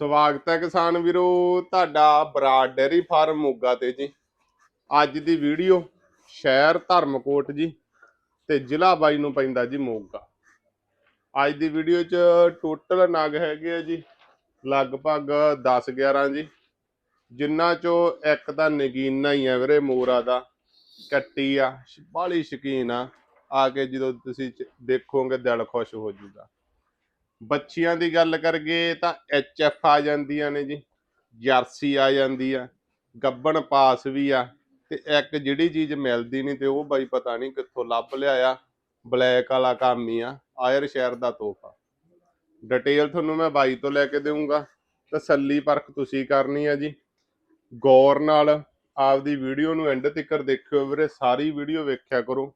ਸਵਾਗਤ ਹੈ ਕਿਸਾਨ ਵੀਰੋ, ਤੁਹਾਡਾ ਬਰਾਡ ਡੇਅਰੀ ਫਾਰਮ ਮੋਗਾ ਤੇ ਜੀ। ਅੱਜ ਦੀ ਵੀਡੀਓ ਸ਼ਹਿਰ ਧਰਮਕੋਟ ਜੀ ਤੇ ਜ਼ਿਲ੍ਹਾ ਬਾਈ ਨੂੰ ਪੈਂਦਾ ਜੀ ਮੋਗਾ। ਅੱਜ ਦੀ ਵੀਡੀਓ 'ਚ ਟੋਟਲ ਨਗ ਹੈਗੇ ਆ ਜੀ, ਲਗਭਗ 10 11 ਜੀ। ਜਿੰਨਾ ਚੋਂ ਇੱਕ ਤਾਂ ਨਗੀਨਾ ਹੀ ਆ ਵੀਰੇ ਮੋਰਾ ਦਾ, ਕੱਟੀ ਆ ਬਾਲੀ ਸ਼ਕੀਨ ਆ। ਆ ਕੇ ਜਦੋਂ ਤੁਸੀਂ ਦੇਖੋਗੇ ਦਿਲ ਖੁਸ਼ ਹੋ ਜਾਊਗਾ ਬੱਚੀਆਂ ਦੀ ਗੱਲ ਕਰਗੇ ਤਾਂ ਐਚ ਐਫ ਆ ਜਾਂਦੀਆਂ ਨੇ ਜੀ, ਜਰਸੀ ਆ ਜਾਂਦੀ ਆ, ਗੱਬਣ ਪਾਸ ਵੀ ਆ ਤੇ ਇੱਕ ਜਿਹੜੀ ਚੀਜ਼ ਮਿਲਦੀ ਨਹੀਂ ਤੇ ਉਹ ਬਾਈ ਪਤਾ ਨਹੀਂ ਕਿੱਥੋਂ ਲੱਭ ਲਿਆਇਆ, ਬਲੈਕ ਵਾਲਾ ਕੰਮ ਹੀ ਆ, ਆਇਰ ਸ਼ਹਿਰ ਦਾ ਤੋਹਫਾ। ਡਿਟੇਲ ਤੁਹਾਨੂੰ ਮੈਂ ਬਾਈ ਤੋਂ ਲੈ ਕੇ ਦੇਵਾਂਗਾ ਤਸੱਲੀ ਪਰਖ ਤੁਸੀਂ ਕਰਨੀ ਆ ਜੀ। ਗੌਰ ਨਾਲ ਆਪਦੀ ਵੀਡੀਓ ਨੂੰ ਐਂਡ ਤੱਕ ਦੇਖਿਓ ਵੀਰੇ, ਸਾਰੀ ਵੀਡੀਓ ਵੇਖਿਆ ਕਰੋ।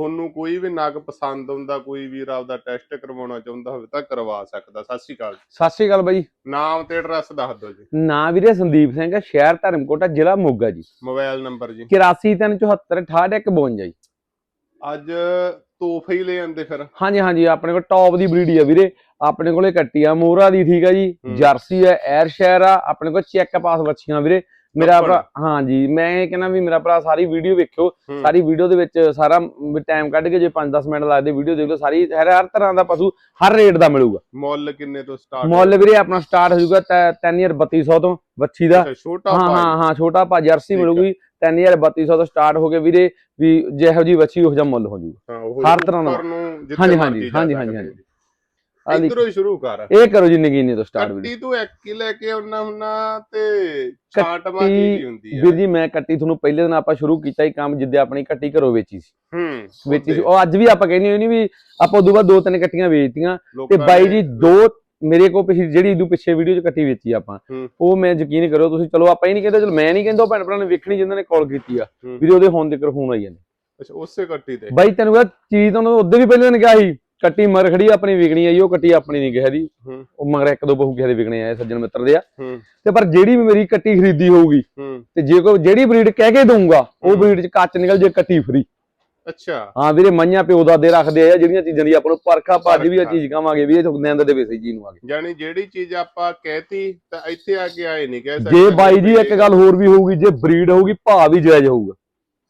ਤੁਹਾਨੂੰ ਕੋਈ ਵੀ ਨਗ ਪਸੰਦ ਆਉਂਦਾ ਕੋਈ ਵੀਰ ਆਪਦਾ ਟੈਸਟ ਕਰਵਾਉਣਾ ਚਾਹੁੰਦਾ ਹੋਵੇ ਤਾਂ ਕਰਵਾ ਸਕਦਾ। ਸਤਿ ਸ਼੍ਰੀ ਅਕਾਲ ਸਤਿ ਸ਼੍ਰੀ ਅਕਾਲ ਬਾਈ। ਨਾਮ ਤੇ ਐਡਰੈਸ ਦੱਸ ਦਿਓ ਜੀ। ਨਾਂ ਵੀਰੇ ਸੰਦੀਪ ਸਿੰਘ ਹੈ ਸ਼ਹਿਰ ਧਰਮਕੋਟਾ ਜ਼ਿਲ੍ਹਾ ਮੋਗਾ ਜੀ। ਮੋਬਾਈਲ ਨੰਬਰ ਜੀ। 8437748152 ਜੀ। ਅੱਜ ਤੋਹਫੇ ਹੀ ਲੈ ਆਂਦੇ ਫਿਰ। ਹਾਂਜੀ ਹਾਂਜੀ ਆਪਣੇ ਕੋਲ ਟੌਪ ਦੀ ਬਰੀਡ ਆ ਵੀਰੇ। ਆਪਣੇ ਕੋਲੇ ਕੱਟੀ ਆ ਮੋਰਾ ਦੀ ਠੀਕ ਆ ਜੀ। ਜਰਸੀ ਹੈ ਐਰ ਸ਼ਹਿਰ ਆ। ਆਪਣੇ ਕੋਲ ਚੈੱਕ ਪਾਸ ਬੱਚੀਆਂ ਵੀਰੇ। ਮੇਰਾ। ਭਰਾ ਹਾਂਜੀ ਮੈਂ ਇਹ ਕਹਿੰਦਾ ਵੀ ਮੇਰਾ ਭਰਾ ਸਾਰੀ ਵੀਡੀਓ ਵੇਖਿਓ ਹੂੰ। ਸਾਰੀ ਵੀਡੀਓ ਦੇ ਵਿੱਚ ਸਾਰਾ ਟਾਈਮ ਕੱਢ ਕੇ ਜੇ 5-10 ਮਿੰਟ ਲੱਗਦੇ ਵੀਡੀਓ ਦੇਖ ਲਓ ਸਾਰੀ ਹਰ ਹਰ ਤਰ੍ਹਾਂ ਦਾ ਪਸ਼ੂ ਹਰ ਰੇਟ ਦਾ ਮਿਲੂਗਾ ਮੁੱਲ ਕਿੰਨੇ ਤੋਂ ਸਟਾਰਟ ਮੁੱਲ ਵੀਰੇ ਆਪਣਾ ਸਟਾਰਟ ਹੋ ਜਾਊਗਾ 3200 ਤੋਂ ਬੱਚੀ ਦਾ ਛੋਟਾ ਹਾਂ ਹਾਂ ਹਾਂ ਛੋਟਾ ਪਾ ਜਰਸੀ। ਮਿਲੂਗੀ 3200 ਤੋਂ ਸਟਾਰਟ ਹੋ ਕੇ ਵੀਰੇ ਵੀ ਜਿਹੋ ਜੀ ਬੱਚੀ ਉਹ ਜਿਹਾ ਮੁੱਲ ਹੋ ਜਾਊਗਾ ਹਾਂ, ਹਰ ਤਰ੍ਹਾਂ ਦਾ। ਹਾਂਜੀ, ਹਾਂਜੀ, ਜਾ ਹਾਂਜੀ, ਹਾਂਜੀ, ਜੀ। ਦੇਖ। ਇੱਧਰੋਂ ਹੀ ਸ਼ੁਰੂ ਕਰ। ਇਹ ਕਰੋ ਜੀ ਨਗੀਨੇ ਤੋਂ ਸਟਾਰਟ ਵੀਰੇ ਕੱਟੀ ਤੂੰ ਇੱਕ ਹੀ ਲੈ ਕੇ ਆਉਣਾ ਹੁੰਨਾ ਤੇ ਕੀ ਕੱਟੀ- ਹੁੰਦੀ ਆ। ਵੀਰ ਜੀ ਮੈਂ ਕੱਟੀ ਤੁਹਾਨੂੰ ਪਹਿਲੇ ਦਿਨ ਆਪਾਂ ਸ਼ੁਰੂ ਕੀਤਾ ਹੀ ਕੰਮ ਜਿੱਦੇ ਆਪਣੀ ਕੱਟੀ ਘਰੋਂ ਵੇਚੀ ਸੀ। ਹੂੰ ਵੇਚੀ ਸੀ। ਉਹ ਅੱਜ ਵੀ ਆਪਾਂ ਕਹਿੰਦੇ ਨਹੀਂ ਵੀ ਆਪਾਂ ਉਦੋਂ ਬਾਅਦ ਦੋ ਤਿੰਨ ਕੱਟੀਆਂ ਵੇਚਤੀਆਂ ਤੇ ਬਾਈ ਜੀ ਦੋ ਮੇਰੇ ਕੋਲ ਪਿਛਲੀ ਜਿਹੜੀ ਇਦੋਂ ਪਿੱਛੇ ਵੀਡੀਓ 'ਚ ਕੱਟੀ ਵੇਚੀ ਆਪਾਂ। ਹੂੰ। ਉਹ ਮੈਂ ਯਕੀਨ ਕਰੋ ਤੁਸੀਂ ਚਲੋ ਆਪਾਂ ਇਹ ਨਹੀਂ ਕਹਿੰਦੇ ਚਲੋ ਮੈਂ ਨਹੀਂ ਕਹਿੰਦਾ ਭੈਣ ਭਰਾ ਨੇ ਵੇਖਣੀ ਜਿੰਨਾਂ ਨੇ ਕਾਲ ਕੀਤੀ ਆ। ਹੂੰ। ਵੀਰੇ ਉਹਦੇ ਦੇ ਕਰ ਫੋਨ ਆਈ ਜਾਂਦੇ। ਅੱਛਾ ਉਸੇ ਕੱਟੀ ਤੇ। ਬਾਈ ਤੈਨੂੰ ਕਹਿੰਦਾ ਚੀਜ਼ ਤਾਂ ਉਹਨੂੰ ਉਦੋਂ ਵੀ ਪਹਿਲੇ ਦਿਨ ਕਿਹਾ ਸੀ। ਕੱਟੀ ਮਰ ਖੜੀ ਆਪਣੀ ਵਿਕਣੀ ਆਈ ਉਹ ਕੱਟੀ ਆਪਣੀ ਨਹੀਂ ਕਿਸੇ ਦੀ। ਉਹ ਮਗਰ ਇੱਕ ਦੋ ਬਹੂ ਕਿਸੇ ਦੇ ਵਿਕਣੇ ਆਏ ਸੱਜਣ ਮਿੱਤਰ ਦੇ ਆ। ਤੇ ਪਰ ਜਿਹੜੀ ਵੀ ਮੇਰੀ ਕੱਟੀ ਖਰੀਦੀ ਹੋਊਗੀ ਤੇ ਜੇ ਕੋਈ ਜਿਹੜੀ ਬਰੀਡ ਕਹਿ ਕੇ ਦਊਂਗਾ ਉਹ। ਬਰੀਡ ਚ ਕੱਚ ਨਿਕਲ ਜੇ ਕੱਟੀ ਫਰੀ। ਅੱਛਾ। ਹਾਂ ਵੀਰੇ ਮਈਆਂ ਪਿਓ ਦਾਦੇ ਰੱਖਦੇ ਆ ਜਿਹੜੀਆਂ ਚੀਜ਼ਾਂ ਦੀ ਆਪਾਂ ਨੂੰ ਪਰਖਾ ਭੱਜ ਵੀ ਆ। ਚੀਜ਼ ਕਵਾਂਗੇ ਵੀ ਇਹ ਤਾਂ ਨਿੰਦ ਦੇ ਵੇਸੇ ਜੀ ਨੂੰ ਆ ਗਏ ਯਾਨੀ ਜਿਹੜੀ ਚੀਜ਼ ਆਪਾਂ ਕਹਿਤੀ ਤਾਂ ਇੱਥੇ ਆ ਕੇ ਆਏ ਨਹੀਂ ਕਹਿ ਜੇ ਬਾਈ ਜੀ ਇੱਕ ਗੱਲ ਹੋਰ ਵੀ ਹੋਊਗੀ ਜੇ ਬਰੀਡ ਹੋਊਗੀ ਭਾਅ ਵੀ ਜਾਇਜ਼ ਹੋਊਗਾ।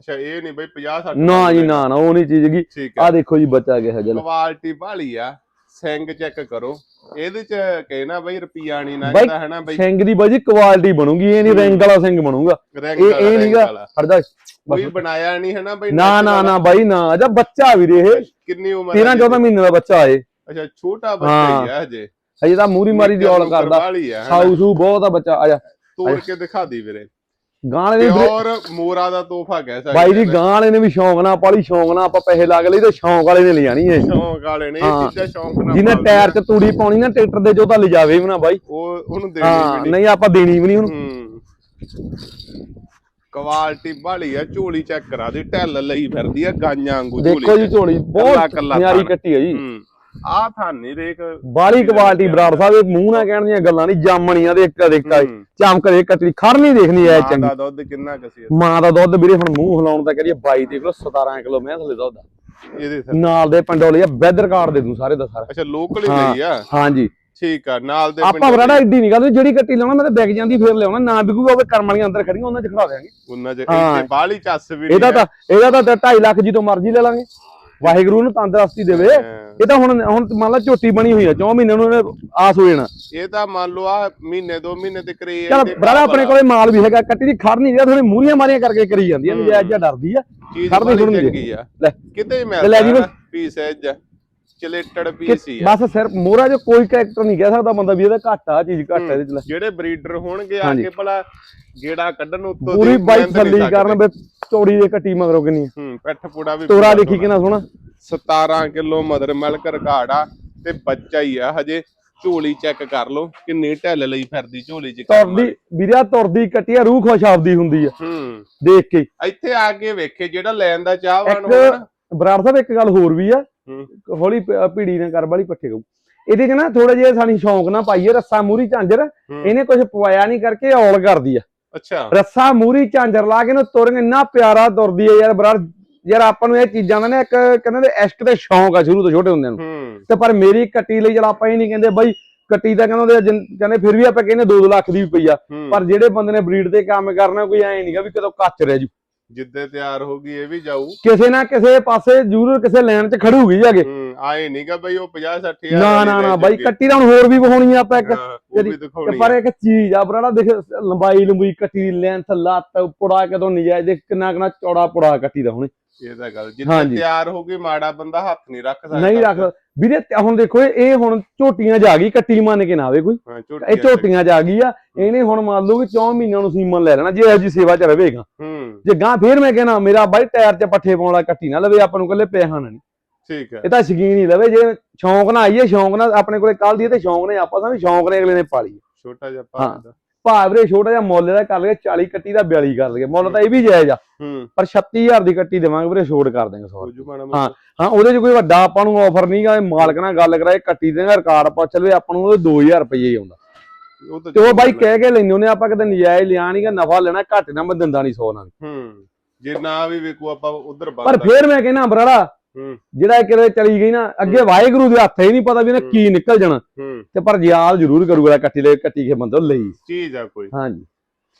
ਅੱਛਾ ਇਹ ਨਹੀਂ ਬਈ 50 60 ਨਾ ਜੀ ਨਾ ਨਾ ਉਹ ਨਹੀਂ ਚੀਜ਼ ਗੀ ਠੀਕ ਆ ਹੈ ਦੇਖੋ ਜੀ ਬੱਚਾ ਗਿਆ ਜਲ ਕੁਆਲਿਟੀ ਭਾਲੀ ਆ। ਸਿੰਘ ਚੈੱਕ ਕਰੋ। ਇਹਦੇ ਚ ਕਹਿਣਾ ਬਈ ਰੁਪਿਆ ਨਹੀਂ ਬਾਈ, ਲੱਗਦਾ ਹੈ ਨਾ ਬਈ? ਸਿੰਘ ਦੀ ਬਾਈ ਜੀ ਕੁਆਲਿਟੀ ਬਣੂਗੀ ਇਹ ਨਹੀਂ ਹੂੰ। ਰਿੰਗ ਵਾਲਾ ਸਿੰਘ ਬਣੂਗਾ। ਰੈਂਕ ਇਹ ਇਹ ਰੈਂਕ ਵਾਲਾ। ਹਟਦਾ ਕੋਈ ਬਣਾਇਆ ਨਹੀਂ ਹੈ ਨਾ ਬਈ? ਨਾ ਨਾ ਨਾ ਬਾਈ ਨਾ। ਅਜਾ ਬੱਚਾ ਵੀਰੇ ਇਹ। ਕਿੰਨੀ ਉਮਰ 13 14 ਮਹੀਨੇ ਦਾ ਬੱਚਾ ਏ ਅੱਛਾ ਛੋਟਾ ਬੱਚਾ ਹੀ ਆ ਹਜੇ। ਹਜੇ ਤਾਂ ਮੂਰੀ ਮਾਰੀ ਦੀ ਔਲ ਕਰਦਾ। ਆ ਸਾਊ ਸੂ ਬਹੁਤ ਆ ਬੱਚਾ ਆ ਜਾ। ਤੋੜ ਕੇ ਦਿਖਾ ਦੀ ਵੀਰੇ। ਗਾਂ ਦੇ ਵੀਰੇ ਔਰ ਮੋਰਾ ਦਾ ਤੋਹਫਾ ਕਹਿ ਸਕਦੇ ਬਾਈ ਜੀ ਨੇ। ਗਾਂ ਵਾਲੇ ਨੇ ਵੀ ਸ਼ੌਂਕ ਨਾਲ ਪਾਲੀ ਸ਼ੌਂਕ ਨਾਲ ਆਪਾਂ ਪੈਸੇ ਲਾ ਕੇ ਲਈ ਤੇ ਸ਼ੌਂਕ ਵਾਲੇ ਨੇ ਲਿਜਾਣੀ ਏ ਸ਼ੌਂਕ ਵਾਲੇ ਨੇ ਇਹ ਹਾਂ। ਚੀਜ਼ਾਂ ਸ਼ੌਂਕ ਨਾਲ ਜਿਹਨੇ ਪਾਲਦੇ ਟਾਇਰ। 'ਚ ਤੂੜੀ ਪਾਉਣੀ ਨਾ ਟਰੈਕਟਰ ਦੇ ਜੋ ਤਾਂ ਲਿਜਾਵੇ ਵੀ ਨਾ ਬਾਈ ਉਹ ਉਹਨੂੰ ਦੇਣੀ ਹਾਂ ਵੀ ਨਹੀਂ ਆਪਾਂ ਦੇਣੀ ਵੀ ਨਹੀਂ ਉਹਨੂੰ ਹੂੰ ਕੁਆਲਿਟੀ ਬਾਲੀ ਆ ਝੋਲੀ ਚੈੱਕ ਕਰਾ ਦੀ ਢੱਲ ਲਈ ਫਿਰਦੀ ਆ ਗਾਈਆਂ ਵਾਂਗੂ ਦੇਖੋ ਜੀ ਝੋਲੀ ਬਹੁਤ ਨਿਆਰੀ ਥਣ। ਕੱਟੀ ਹੈ ਜੀ ਹੂੰ ਆ ਥਾਨੀ ਰੇਕ ਬਾਲੀ ਕੁਆਲਿਟੀ ਬਰਾੜ ਸਾਹਿਬ ਇਹ ਮੂੰਹ ਨਾਲ ਕਹਿਣ ਦੀਆਂ ਗੱਲਾਂ ਨਹੀਂ ਜਾਮਣੀਆਂ ਦੇ ਇੱਕ ਦੇਖਾ ਹੂੰ। ਚਮਕ ਦੇ ਕੱਟੀ ਖੜ ਨਹੀਂ ਦੇਖਣੀ ਐ ਮਾਂ ਚੰਗੀ। ਦਾ ਦੁੱਧ ਕਿੰਨਾ ਕਸੀ ਮਾਂ ਦਾ ਦੁੱਧ ਵੀਰੇ ਹੁਣ ਮੂੰਹ ਹਿਲਾਉਣ ਦਾ ਕਰੀਏ 22 ਦੇਖ ਲਓ 17 ਕਿਲੋ ਮੈਂ ਥੱਲੇ ਦੁੱਧ। ਇਹਦੇ ਨਾਲ ਦੇ ਪੰਡੋਲੀ ਆ ਵੈਦਰ ਕਾਰਡ ਦੇ ਦੂੰ ਸਾਰੇ ਦਾ ਸਾਰਾ। ਅੱਛਾ ਲੋਕਲ ਹੀ। ਲਈ ਆ? ਹਾਂਜੀ। ਠੀਕ ਆ ਨਾਲ ਦੇ ਆਪਾਂ ਬਰਾੜਾ ਐਡੀ ਨਹੀਂ ਗੱਲ ਜਿਹੜੀ ਕੱਟੀ ਲਾਉਣਾ ਮੈਂ ਤਾਂ ਵਿਕ ਜਾਂਦੀ ਫੇਰ ਲਿਆਉਣਾ ਨਾ ਵਿਕੂਗਾ ਉਹ ਕਰਮ ਵਾਲੀਆਂ ਅੰਦਰ ਖੜੀਆਂ ਉਹਨਾਂ 'ਚ ਖੜਾ ਦੇਾਂਗੇ ਉਹਨਾਂ ਚ। ਇੱਥੇ ਬਾਲੀ ਚੱਸ ਵੀ ਇਹਦਾ ਤਾਂ ਇਹਦਾ ਤਾਂ 2.5 ਲੱਖ ਜੀ ਤੋਂ ਮਰਜ਼ੀ ਲੈ ਲਾਂਗੇ। ਵਾਹਿਗੁਰੂ ਨੂੰ ਤੰਦਰੁਸਤੀ ਦੇਵੇ। ਹੈ। ਇਹ ਤਾਂ ਹੁਣ ਹੁਣ ਮੰਨ ਲਾ ਝੋਟੀ ਬਣੀ ਹੋਈ ਆ 4 ਮਹੀਨੇ ਨੂੰ ਇਹਨੇ ਆਸ ਹੋ ਜਾਣਾ। ਇਹ ਤਾਂ ਮੰਨ ਲਓ ਆ ਮਹੀਨੇ ਦੋ ਮਹੀਨੇ ਤੇ ਕਰੇ ਚਲ ਬਰਾੜਾ ਆਪਣੇ ਕੋਲੇ ਮਾਲ ਵੀ ਹੈਗਾ ਕੱਟੀ ਦੀ ਖੜ ਨਹੀਂ ਰਿਹਾ ਥੋੜੀ ਮੂਰੀਆਂ ਮਾਰੀਆਂ ਕਰਕੇ ਕਰੀ ਜਾਂਦੀ ਆ ਨਜਾਇਜ਼ ਜਿਹਾ ਡਰਦੀ ਆ। ਸੁਣਨੀ ਚੰਗੀ ਆ। ਲੈ। ਕਿਤੇ ਤੇ ਲੈ ਜੀ ਮਿਲਦਾ ਬਸ। ਪੀਸ ਐਜ ਚਲੇਟੜ ਪੀਸ ਹੀ ਆ ਬਸ ਸਿਰਫ ਮੋਰਾ ਜੋ ਕੋਈ ਕੈਰੈਕਟਰ ਨਹੀਂ ਕਹਿ ਸਕਦਾ ਬੰਦਾ ਵੀ ਇਹਦਾ ਘੱਟ ਆ ਚੀਜ਼ ਘੱਟ ਆ ਇਹਦੇ ਚ ਲੈ। ਜਿਹੜੇ ਬਰੀਡਰ ਹੋਣਗੇ ਆ ਹਾਂਜੀ। ਕੇ ਭਲਾ ਗੇੜਾ ਕੱਢਣ ਉੱਤੋਂ ਪੂਰੀ ਦੀ ਬਾਈ ਮਿਹਨਤ ਨਹੀਂ ਥੱਲੀ। ਕਰਨ ਬੇ ਚੌੜੀ ਦੇ ਕੱਟੀ ਮਗਰੋਂ ਕਿੰਨੀ ਆ। ਹੂੰ ਪਿੱਠ ਪੂੜਾ ਵੀ ਤੋਰਾ ਦੇਖੀ ਕਿੰਨਾ ਸੋਹਣਾ 17 ਕਿਲੋ ਮਦਰ ਮਿਲਕ ਰਿਕਾਰਡ ਆ ਤੇ ਬੱਚਾ ਹੀ ਆ ਹਜੇ ਝੋਲੀ ਚੈੱਕ ਕਰ ਲਓ ਕਿੰਨੀ ਢਿੱਲ ਲਈ ਫਿਰਦੀ ਝੋਲੀ ਚ ਆ। ਤੁਰਦੀ ਵੀਰਿਆ ਤੁਰਦੀ ਕੱਟੀ ਆ ਰੂਹ ਖੁਸ਼ ਆਪਦੀ ਹੁੰਦੀ ਆ ਹੂੰ ਦੇਖ ਕੇ ਇੱਥੇ ਆ ਕੇ ਵੇਖੇ ਜਿਹੜਾ ਲੈਣ ਦਾ ਚਾਹਵਾਨ ਇੱਕ ਹੋਵੇ ਨਾ ਬਰਾੜ ਸਾਹਿਬ ਇੱਕ ਗੱਲ ਹੋਰ ਵੀ ਆ ਹੌਲੀ ਪੀੜੀ ਨਾ ਕਰ ਵਾਲੀ ਪੱਠੇ ਗਊ ਇਹਦੇ ਚ ਨਾ ਥੋੜਾ ਜਿਹਾ ਸਾਡੀ ਸ਼ੌਂਕ ਨਾ ਪਾਈਏ ਰੱਸਾ ਮੂਰੀ ਝਾਂਜਰ। ਇਹਨੇ ਕੁਝ ਪਵਾਇਆ ਨਹੀਂ ਕਰਕੇ ਔਲ ਕਰਦੀ ਆ। ਅੱਛਾ। ਰੱਸਾ ਮੂਰੀ ਝਾਂਜਰ ਲਾ ਕੇ ਨਾ ਤੁਰਨ ਇੰਨਾ ਪਿਆਰਾ ਤੁਰਦੀ ਆ ਯਾਰ ਬਰਾੜ। ਯਾਰ ਆਪਾਂ ਨੂੰ ਇਹ ਚੀਜ਼ਾਂ ਦਾ ਨਾ ਇੱਕ ਕਹਿੰਦੇ ਨੇ ਇਸ਼ਕ ਤੇ ਸ਼ੌਂਕ ਆ ਸ਼ੁਰੂ ਤੋਂ ਛੋਟੇ ਹੁੰਦਿਆਂ ਨੂੰ। ਤੇ ਪਰ ਮੇਰੀ ਕੱਟੀ ਲਈ ਚਲ ਆਪਾਂ ਇਹ ਨਹੀਂ ਕਹਿੰਦੇ ਬਈ ਕੱਟੀ ਤਾਂ ਕਹਿੰਦੇ ਕਹਿੰਦੇ ਫਿਰ ਵੀ ਆਪਾਂ ਕਹਿੰਦੇ 2 ਲੱਖ ਦੀ ਵੀ ਪਈ ਆ। ਹੂੰ। ਪਰ ਜਿਹੜੇ ਬੰਦੇ ਨੇ ਬਰੀਡ ਤੇ ਕੰਮ ਕਰਨਾ ਕੋਈ ਐ ਨਹੀਂਗਾ ਵੀ ਕਦੋਂ ਕੱਚ ਰਹਿ ਜੂ। ਜਿੱਦੇ ਤਿਆਰ ਹੋਗੀ ਇਹ ਵੀ ਜਾਊ। ਕਿਸੇ ਨਾ ਕਿਸੇ ਪਾਸੇ ਜ਼ਰੂਰ ਕਿਸੇ ਲਾਈਨ 'ਚ ਖੜੂਗੀ ਜਾਗੇ ਹੂੰ ਆਏ ਨਹੀਂਗਾ ਬਈ ਉਹ 50 60 ਨਾ ਨਾ ਨਾ ਬਾਈ ਕੱਟੀ ਤਾਂ ਹੁਣ ਹੋਰ ਵੀ ਵਿਖਾਉਣੀ ਆ ਆਪਾਂ ਇੱਕ। ਉਹ ਵੀ ਦਿਖਾਉਣੀ ਪਰ ਇੱਕ ਚੀਜ਼ ਆ ਬਰਾੜਾ ਦੇਖ ਲੰਬਾਈ ਲੰਬੂਈ ਕੱਟੀ ਲੈਂਥ ਲੱਤ ਪੁੜਾ ਕਦੋਂ ਨਜਾਇਜ਼ ਦੇਖ ਕਿੰਨਾ ਕਿੰਨਾ ਚੌੜਾ ਪੁੜਾ ਕੱਟੀ ਦਾ ਹੁਣ। ਇਹ ਤਾਂ ਗੱਲ ਜਿੱਦੇ ਹਾਂਜੀ। ਤਿਆਰ ਹੋਗੀ ਮਾੜਾ ਬੰਦਾ ਹੱਥ ਨਹੀਂ ਰੱਖ ਸਕਦਾ। ਨਹੀਂ ਰੱਖ ਵੀਰੇ ਹੁਣ ਦੇਖੋ ਇਹ ਹੁਣ ਝੋਟੀਆਂ ਆ ਗਈ ਕੱਟੀ ਮੰਨ ਕੇ ਨਾ ਆਵੇ ਕੋਈ। ਹਾਂ ਇਹ ਝੋਟੀਆਂ ਆ ਗਈ ਆ। ਇਹਨੇ ਹੁਣ ਮੰਨ ਲਓ ਕਿ 4 ਮਹੀਨਿਆਂ ਨੂੰ ਸੀਮਨ ਲੈ ਲੈਣਾ ਜੇ ਇਹੋ ਜੀ ਸੇਵਾ 'ਚ ਰਵੇਗਾ। ਹੂੰ। ਜੇ ਗਾਂ ਫੇਰ ਮੈਂ ਕਹਿਣਾ ਮੇਰਾ ਬਾਈ ਟਾਇਰ 'ਚ ਪੱਠੇ ਪਾਉਣ ਵਾਲਾ ਕੱਟੀ ਨਾ ਲਵੇ ਆਪਾਂ ਨੂੰ ਕੱਲੇ ਪੈਸਾ ਨਹੀਂ। ਠੀਕ ਹੈ। ਇਹ ਤਾਂ ਸ਼ਕੀਨ ਹੀ ਲਵੇ ਜੇ ਸ਼ੌਂਕ ਨਾਲ ਆਈਏ ਸ਼ੌਂਕ ਨਾਲ ਆਪਣੇ ਕੋਲੇ ਕੱਲ ਦੀ ਤੇ ਸ਼ੌਂਕ ਨੇ ਆਪਾਂ ਤਾਂ ਵੀ ਸ਼ੌਂਕ ਨੇ ਅਗਲੇ ਨੇ ਪਾਲੀ ਛੋਟਾ ਜਿਹਾ। ਭਾਗ ਦਾ ਭਾਅ ਵੀਰੇ ਛੋਟਾ ਜਿਹਾ ਮੁੱਲ ਇਹਦਾ ਕਰ ਲਈਏ 40 ਕੱਟੀ ਦਾ 42 ਕਰ ਲਈਏ। ਮੁੱਲ ਤਾਂ ਇਹ ਵੀ ਜਾਇਜ਼ ਆ। ਪਰ 36000 ਦੀ ਕੱਟੀ ਦੇਵਾਂਗੇ ਵੀਰੇ ਛੋੜ ਕਰ ਦੇਂਗੇ 100 ਹੋ ਹਾਂ। ਉਹਦੇ 'ਚ ਕੋਈ ਵੱਡਾ ਆਪਾਂ ਨੂੰ ਆਫਰ ਨਹੀਂਗਾ ਮਾਲਕ ਨਾਲ ਗੱਲ ਕਰਾਏ ਕੱਟੀ ਦੇ ਰਿਕਾਰਡ ਪੁੱਛ ਲਵੇ ਆਪਾਂ ਨੂੰ ਉਹਦੇ 2000 ਰੁਪਏ ਹੀ ਆਉਂਦਾ। ਉਹ ਤਾਂ ਉਹ ਬਾਈ ਕਹਿ ਕੇ ਲੈਂਦੇ ਉਹਨੇ ਆਪਾਂ ਕਿਤੇ ਨਜਾਇਜ਼ ਲਿਆ ਨਹੀਂਗਾ ਨਫਾ ਲੈਣਾ ਘੱਟ ਨਾ ਮੈਂ ਦਿੰਦਾ ਨਹੀਂ 100 ਨਾਲ। ਹੂੰ। ਜੇ ਨਾ ਵੀ ਵੇਖੋ ਆਪਾਂ ਉਧਰ ਪਰ ਫੇਰ ਮੈਂ ਕਹਿੰਦਾ ਬਰਾੜਾ ਜਿਹੜਾ ਕਿਤੇ ਚਲੀ ਗਈ ਨਾ ਅੱਗੇ ਵਾਹਿਗੁਰੂ ਦੇ ਹੱਥ ਹੀ ਨਹੀਂ ਪਤਾ ਵੀ ਇਹਨੇ ਕੀ ਨਿਕਲ ਜਾਣਾ। ਤੇ ਪਰ ਯਾਦ ਜ਼ਰੂਰ ਕਰੂਗਾ ਕੱਟੀ ਲੈ ਕੱਟੀ ਕੇ ਬੰਦੋ ਲਈ। ਚੀਜ਼ ਆ ਕੋਈ। ਹਾਂਜੀ।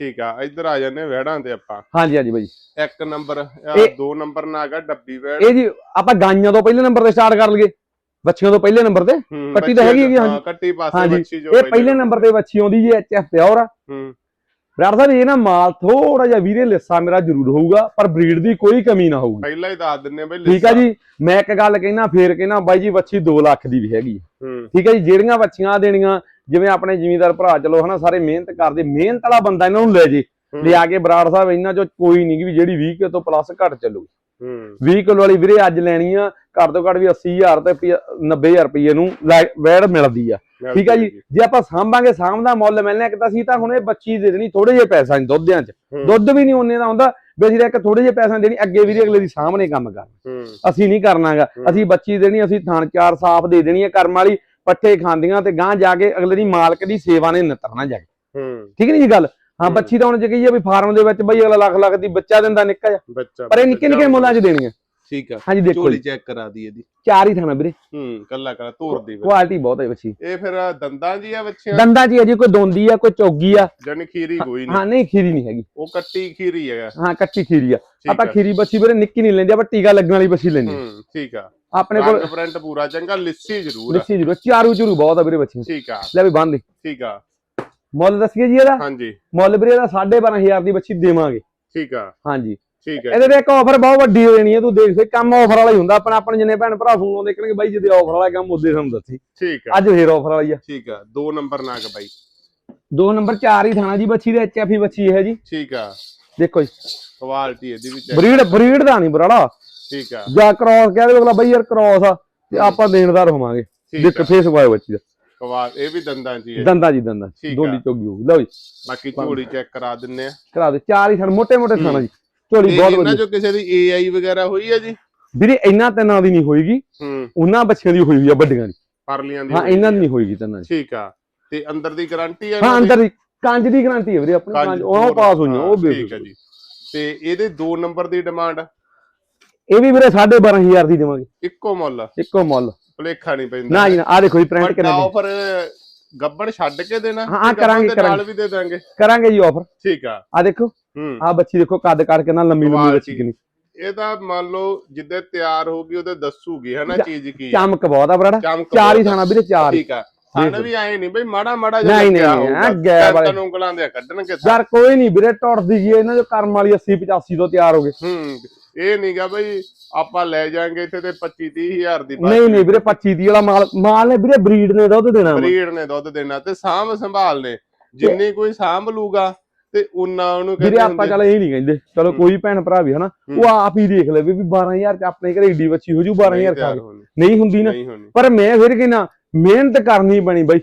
ਠੀਕ ਆ ਇੱਧਰ ਆ ਜਾਂਦੇ ਵਹਿੜਾਂ ਤੇ ਆਪਾਂ। ਹਾਂਜੀ ਹਾਂਜੀ ਬਾਈ। ਇੱਕ ਨੰਬਰ ਆ ਦੋ ਨੰਬਰ ਨਾ ਹੈਗਾ ਡੱਬੀ ਵਹਿੜ। ਇਹ ਜੀ ਆਪਾਂ ਗਾਈਆਂ ਤੋਂ ਪਹਿਲੇ ਨੰਬਰ ਤੇ ਸਟਾਰਟ ਕਰ ਲਈਏ। ਬੱਚੀਆਂ ਤੋਂ ਪਹਿਲੇ ਨੰਬਰ ਤੇ। ਕੱਟੀ ਤਾਂ ਹੈਗੀ ਹਾਂਜੀ। ਕੱਟੀ ਪਾਸੇ ਬੱਚੀ ਜੋ ਇਹ ਪਹਿਲੇ ਨੰਬਰ। ਤੇ ਬੱਚੀ ਆਉਂਦੀ ਜੀ ਐਚਐਫ ਪਿਓਰ ਆ। ਹੂੰ। ਬਰਾੜ ਸਾਹਿਬ ਇਹ ਨਾ ਮਾਲ ਥੋੜਾ ਜਿਹਾ ਵੀਰੇ ਲਿੱਸਾ ਮੇਰਾ ਜ਼ਰੂਰ ਹੋਊਗਾ ਪਰ ਬਰੀਡ ਦੀ ਕੋਈ ਕਮੀ ਨਾ ਹੋਊਗੀ। ਪਹਿਲਾਂ ਹੀ ਦੱਸ ਦਿੰਨੇ ਬਈ ਠੀਕ ਆ ਜੀ? ਮੈਂ ਇੱਕ ਗੱਲ ਕਹਿਣਾ ਫੇਰ ਕਹਿਣਾ ਬਾਈ ਜੀ ਬੱਚੀ 2 ਲੱਖ ਦੀ ਵੀ ਹੈਗੀ ਆ। ਠੀਕ ਹੈ ਜੀ? ਜਿਹੜੀਆਂ ਬੱਚੀਆਂ ਦੇਣੀਆਂ ਜਿਵੇਂ ਆਪਣੇ ਜ਼ਿਮੀਂਦਾਰ ਭਰਾ ਚਲੋ ਹਨਾ ਸਾਰੇ ਮਿਹਨਤ ਕਰਦੇ ਮਿਹਨਤ ਵਾਲਾ ਬੰਦਾ ਇਹਨਾਂ ਨੂੰ ਲੈ ਜੇ। ਲਿਆ ਕੇ ਬਰਾੜ ਸਾਹਿਬ ਇਹਨਾਂ ਚੋਂ ਕੋਈ ਨਹੀਂ ਵੀ ਜਿਹੜੀ 20 ਕਿਲੋ ਤੋਂ ਪਲੱਸ ਘੱਟ ਚੱਲੂ ਹੂੰ। 20 ਕਿਲੋ ਵਾਲੀ ਵੀਰੇ ਅੱਜ ਲੈਣੀ ਆ ਘੱਟ ਤੋਂ ਘੱਟ ਵੀ 80000 ਤੇ 90000 ਰੁਪਏ ਨੂੰ ਵੈੜ ਮਿਲਦੀ ਆ। ਠੀਕ ਆ ਜੀ। ਜੇ ਆਪਾਂ ਸਾਂਭਾਂਗੇ ਸਾਂਭਦਾ ਮੁੱਲ ਮਿਲਣਾ ਇੱਕ ਤਾਂ ਸੀ ਤਾਂ ਹੁਣ ਇਹ ਬੱਚੀ ਦੇ ਦੇਣੀ ਥੋੜੇ ਜਿਹੇ ਪੈਸਾ ਨਹੀਂ ਦੁੱਧਿਆਂ 'ਚ। ਹੂੰ, ਦੁੱਧ ਵੀ ਨਹੀਂ ਉਹਨੇ ਦਾ ਹੁੰਦਾ ਵੀ ਅਸੀਂ ਤਾਂ ਇੱਕ ਥੋੜੇ ਜਿਹੇ ਪੈਸਾ ਦੇਣੀ ਅੱਗੇ ਵੀਰੇ ਅਗਲੇ ਦੀ ਸਾਹਮਣੇ ਕੰਮ ਕਰ। ਹੂੰ। ਅਸੀਂ ਨਹੀਂ ਕਰਨਾਗਾ। ਹੂੰ। ਅਸੀਂ ਬੱਚੀ ਦੇਣੀ ਅਸੀਂ ਥਣ ਚਾਰ ਸਾਫ਼ ਦੇ ਦੇਣੀ ਹੈ ਕਰਮ ਵਾਲੀ ਪੱਠੇ ਖਾਂਦੀਆਂ ਤੇ ਗਾਂ ਜਾ ਕੇ ਅਗਲੇ ਦੀ ਮਾਲਕ ਦੀ ਸੇਵਾ ਨੇ ਨਿਤਰਨਾ ਜਾ ਕੇ ਹੂੰ। ਠੀਕ ਨਹੀਂ ਜੀ ਗੱਲ? ਹਾਂ ਹੂੰ। ਬੱਚੀ ਤਾਂ ਹੁਣ ਜੇ ਕਹੀਏ ਵੀ ਫਾਰਮ ਦੇ ਵਿੱਚ ਬਈ ਅਗਲਾ ਲੱਖ ਲੱਖ ਦੀ ਬੱਚਾ ਦਿੰਦਾ ਨਿੱਕਾ ਜਿਹਾ। ਪਰ ਇਹ ਨਿੱਕੇ ਨਿੱਕੇ ਮੁੱਲਾਂ 'ਚ ਦੇਣੀਆਂ। ਠੀਕ ਆ ਹਾਂਜੀ ਦੇਖੋ ਝੋਲੀ ਜੀ, ਚੈੱਕ ਕਰਾ ਦੀ ਇਹਦੀ। ਚਾਰ ਹੀ ਥਾਣਾ ਵੀਰੇ। ਹੂੰ ਕੱਲਾ ਕੱਲਾ ਤੋੜ ਦੀ। ਕੁਆਲਿਟੀ ਬਹੁਤ ਹੈ ਬੱਚੀ। ਇਹ ਫਿਰ ਦੰਦਾਂ ਜੀ ਆ ਬੱਚਿਆਂ ਦੰਦਾਂ 'ਚ ਅਜੇ ਕੋਈ ਦੋਂਦੀ ਆ ਕੋਈ ਚੌਗੀ ਆ। ਜਾਨੀ ਖੀਰੀ ਕੋਈ ਹਾਂ ਨਹੀਂ। ਨਹੀਂ ਖੀਰੀ ਨਹੀਂ ਹੈਗੀ। ਉਹ ਕੱਟੀ ਖੀਰੀ ਹੈਗਾ। ਹਾਂ ਕੱਚੀ ਖੀਰੀ ਆ। ਆਪਾਂ ਖੀਰੀ ਬੱਚੀ ਵੀਰੇ ਨਿੱਕੀ ਨਹੀਂ ਲੈਂਦੇ ਆਪਾਂ ਟੀਕਾ ਲੱਗਣ ਵਾਲੀ ਬੱਚੀ ਲੈਂਦੇ ਹੂੰ ਠੀਕ ਆ। ਆਪਣੇ ਕੋਲ ਪ੍ਰਿੰਟ ਪੂਰਾ ਚੰਗਾ ਲਿੱਸੀ ਜ਼ਰੂਰ ਆ। ਲੱਸੀ ਜ਼ਰੂਰ ਚਾਰੂ ਚੂਰੂ ਬਹੁਤ ਆ ਵੀਰੇ ਬੱਚੀ ਠੀਕ ਆ। ਲੈ ਵੀ ਬੰਦ ਠੀਕ ਆ। ਮੁੱਲ ਦੱਸੀਏ ਜੀ ਇਹਦਾ? ਹਾਂਜੀ। ਮੁੱਲ ਵੀਰੇ ਦਾ 12500 ਦੀ ਬੱਚੀ ਦੇਵਾਂਗੇ। ਠੀਕ ਆ। ਹਾਂਜੀ। ਠੀਕ ਹੈ ਇਹਦੇ ਤੇ ਇੱਕ ਆਫਰ ਬਹੁਤ ਵੱਡੀ ਹੋ ਜਾਣੀ ਹੈ ਤੂੰ ਦੇਖ ਸੇ ਕੰਮ ਆਫਰ ਵਾਲਾ ਹੀ ਹੁੰਦਾ ਆਪਣਾ ਆਪਣੇ ਜਿੰਨੇ ਭੈਣ ਭਰਾ ਫੋਨ ਲਾਉਂਦੇ ਕਹਿਣਗੇ ਬਾਈ ਜਿਹਦੇ ਆਫਰ ਵਾਲਾ ਕੰਮ ਉਹਦੇ ਸਾਨੂੰ ਦੱਸੀ। ਠੀਕ ਆ। ਅੱਜ ਫੇਰ ਆਫਰ ਵਾਲੀ ਆ। ਠੀਕ ਆ ਦੋ ਨੰਬਰ ਨਾਗ ਬਾਈ। ਦੋ ਨੰਬਰ 4 ਹੀ ਥਾਣਾ ਜੀ ਬੱਚੀ ਦੇ ਐਚਐਫ ਹੀ ਬੱਚੀ ਹੈ ਜੀ। ਠੀਕ ਆ। ਦੇਖੋ ਜੀ। ਕੁਆਲਿਟੀ ਇਹਦੀ ਵੀ ਬਰੀਡ ਬਰੀਡ ਦਾ ਨਹੀਂ ਬਰਾੜਾ। ਠੀਕ ਆ। ਜਾਂ ਕ੍ਰਾਸ ਕਹਿ ਦੇ ਅਗਲਾ ਬਾਈ ਯਾਰ ਕ੍ਰਾਸ ਆ ਤੇ ਆਪਾਂ ਦੇਣਦਾਰ ਹੋਵਾਂਗੇ। ਦੇਖ ਫੇਸ ਵਾਏ ਬੱਚੀ ਦਾ। ਕੁਆਲ ਇਹ ਵੀ ਦੰਦਾਂ 'ਚ ਹੀ ਹੈ ਦੰਦਾ ਜੀ ਦੰਦਾ। ਦੋਲੀ। ਚੋਗੀ ਹੋਊ ਲਓ ਜੀ। ਬਾਕੀ ਝੋਲੀ ਚੈੱਕ ਕਰਾ ਦਿੰਨੇ ਆ। ਕਰਾ ਦੇ। ਚਾਰ ਹੀ ਥਾਣ ਮੋਟੇ ਮੋਟੇ ਥਾਣਾ ਹੂੰ। ਜੀ। ਝੋਲੀ ਬਹੁਤ ਇਹਨਾਂ ਵਧੀਆ ਚੋਂ ਕਿਸੇ ਦੀ ਏਆਈ ਵਗੈਰਾ ਹੋਈ ਹੈ ਜੀ? ਵੀਰੇ ਇੰਨਾ ਤਿੰਨਾਂ ਦੀ ਨਹੀਂ ਹੋਏਗੀ। ਹੂੰ। ਉਹਨਾਂ ਬੱਚਿਆਂ ਦੀ ਹੋਈ ਹੋਈ ਆ ਵੱਡੀਆਂ ਦੀ। ਪਰਲੀਆਂ ਦੀ ਹਾਂ ਹੋਈ ਇਹਨਾਂ ਦੀ ਹੈ। ਨਹੀਂ ਹੋਏਗੀ ਤਿੰਨਾਂ ਦੀ। ਠੀਕ ਆ। ਤੇ ਅੰਦਰ ਦੀ ਗਾਰੰਟੀ ਹੈ ਹਾਂ ਅੰਦਰ ਦੀ। ਕੰਜ ਦੀ ਗਾਰੰਟੀ ਹੈ ਵੀਰੇ ਆਪਣੀ ਕੰਜ ਉਹ ਪਾਸ ਹੋਈਆਂ ਉਹ ਠੀਕ ਬੇਸ ਜੀ। ਤੇ ਇਹਦੇ ਦੋ ਨੰਬਰ ਦੀ ਡਿਮਾਂਡ ਇਹ ਵੀ ਵੀਰੇ 12500 ਦੀ ਦੇਵਾਂਗੇ। ਇੱਕੋ ਮੁੱਲ। ਇੱਕੋ ਮੁੱਲ। ਭੁਲੇਖਾ ਨਹੀਂ ਪੈਂਦਾ। ਨਾ ਜੀ ਨਾ। ਆ ਦੇਖੋ ਜੀ ਪ੍ਰਿੰਟ ਵੱਡਾ ਦੇ- ਆਫਰ ਗੱਬੜ ਛੱਡ ਕੇ ਦੇਣਾ ਹਾਂ, ਹਾਂ, ਤੇ ਗੱਬੜ ਕਰਾਂਗੇ, ਦੇ ਨਾਲ ਵੀ ਦੇ ਦਾਂਗੇ ਕਰਾਂਗੇ ਜੀ ਆਫਰ ਠੀਕ ਆ। ਆ ਦੇਖੋ। ਆ ਬੱਚੀ ਦੇਖੋ ਕੱਦ ਕੱਟ ਕੇ ਨਾ ਲੰਮੀ ਲੰਮੀ ਬੱਚੀ। ਕਿੰਨੀ ਇਹ ਤਾਂ ਮੰਨ ਲਓ ਜਿੱਦੇ ਤਿਆਰ ਹੋਊਗੀ ਉਹਦੇ ਦੱਸੂਗੀ ਹਨਾ ਚੀਜ਼ ਕੀ। ਚਮਕ ਬਹੁਤ ਆ ਬਰਾੜਾ ਚਾਰ ਹੀ। ਥਾਣਾ ਵੀਰੇ ਚਾਰ ਹੀ ਠੀਕ ਆ ਸਾਨੂੰ ਵੀ ਆਏ ਨਹੀਂ ਬਈ ਮਾੜਾ ਮਾੜਾ ਨਹੀਂ, ਨਹੀਂ, ਨਹੀਂ, ਗੈਪ ਵਾਲੇ। ਤਨ ਉਂਗਲਾਂ ਦੇ ਕੱਢਣਗੇ ਯਾਰ ਕੋਈ ਨਹੀਂ ਵੀਰੇ ਟੁੱਟਦੀ ਜੀ ਇਹਨਾਂ ਦੇ ਕਰਮ ਵਾਲੀ 80 85 ਤੋਂ ਤਿਆਰ ਹੋ ਗਏ ਹੂੰ ਇਹ ਨਹੀਂਗਾ ਬਈ ਆਪਾਂ ਲੈ ਜਾਾਂਗੇ ਇੱਥੇ ਤੇ 25 30 ਹਜ਼ਾਰ ਦੀ ਨਹੀਂ ਨਹੀਂ ਵੀਰੇ 25 ਦੀ ਵਾਲਾ ਮਾਲ ਮਾਲ ਨੇ ਵੀਰੇ ਬਰੀਡ ਨੇ ਦੁੱਧ ਦੇਣਾ। ਬਰੀਡ ਨੇ ਦੁੱਧ ਦੇਣਾ ਤੇ ਸਾਂਭ ਸੰਭਾਲ ਨੇ ਜਿੰਨੀ ਕੋਈ ਸਾਂਭ ਲੂਗਾ ਤੇ ਉਹਨੂੰ ਵੀਰੇ ਕਹਿੰਦੇ ਆਪਾਂ ਚੱਲ ਇਹ ਨਹੀਂ ਕਹਿੰਦੇ। ਚਲੋ। ਕੋਈ ਭੈਣ ਭਰਾ ਵੀ ਹਨਾ। ਉਹ ਆਪ ਹੀ ਦੇਖ ਲਵੇ ਵੀ 12000 ਚ ਆਪਣੇ ਘਰੇ ਏਡੀ ਬੱਚੀ ਹੋ ਜੂ 12000 ਖਾ ਨਹੀਂ ਹੁੰਦੀ ਨਾ। ਪਰ ਮੈਂ ਫਿਰ ਕਹਿੰਦਾ ਮਿਹਨਤ ਕਰਨੀ ਬਣੀ ਬਈ।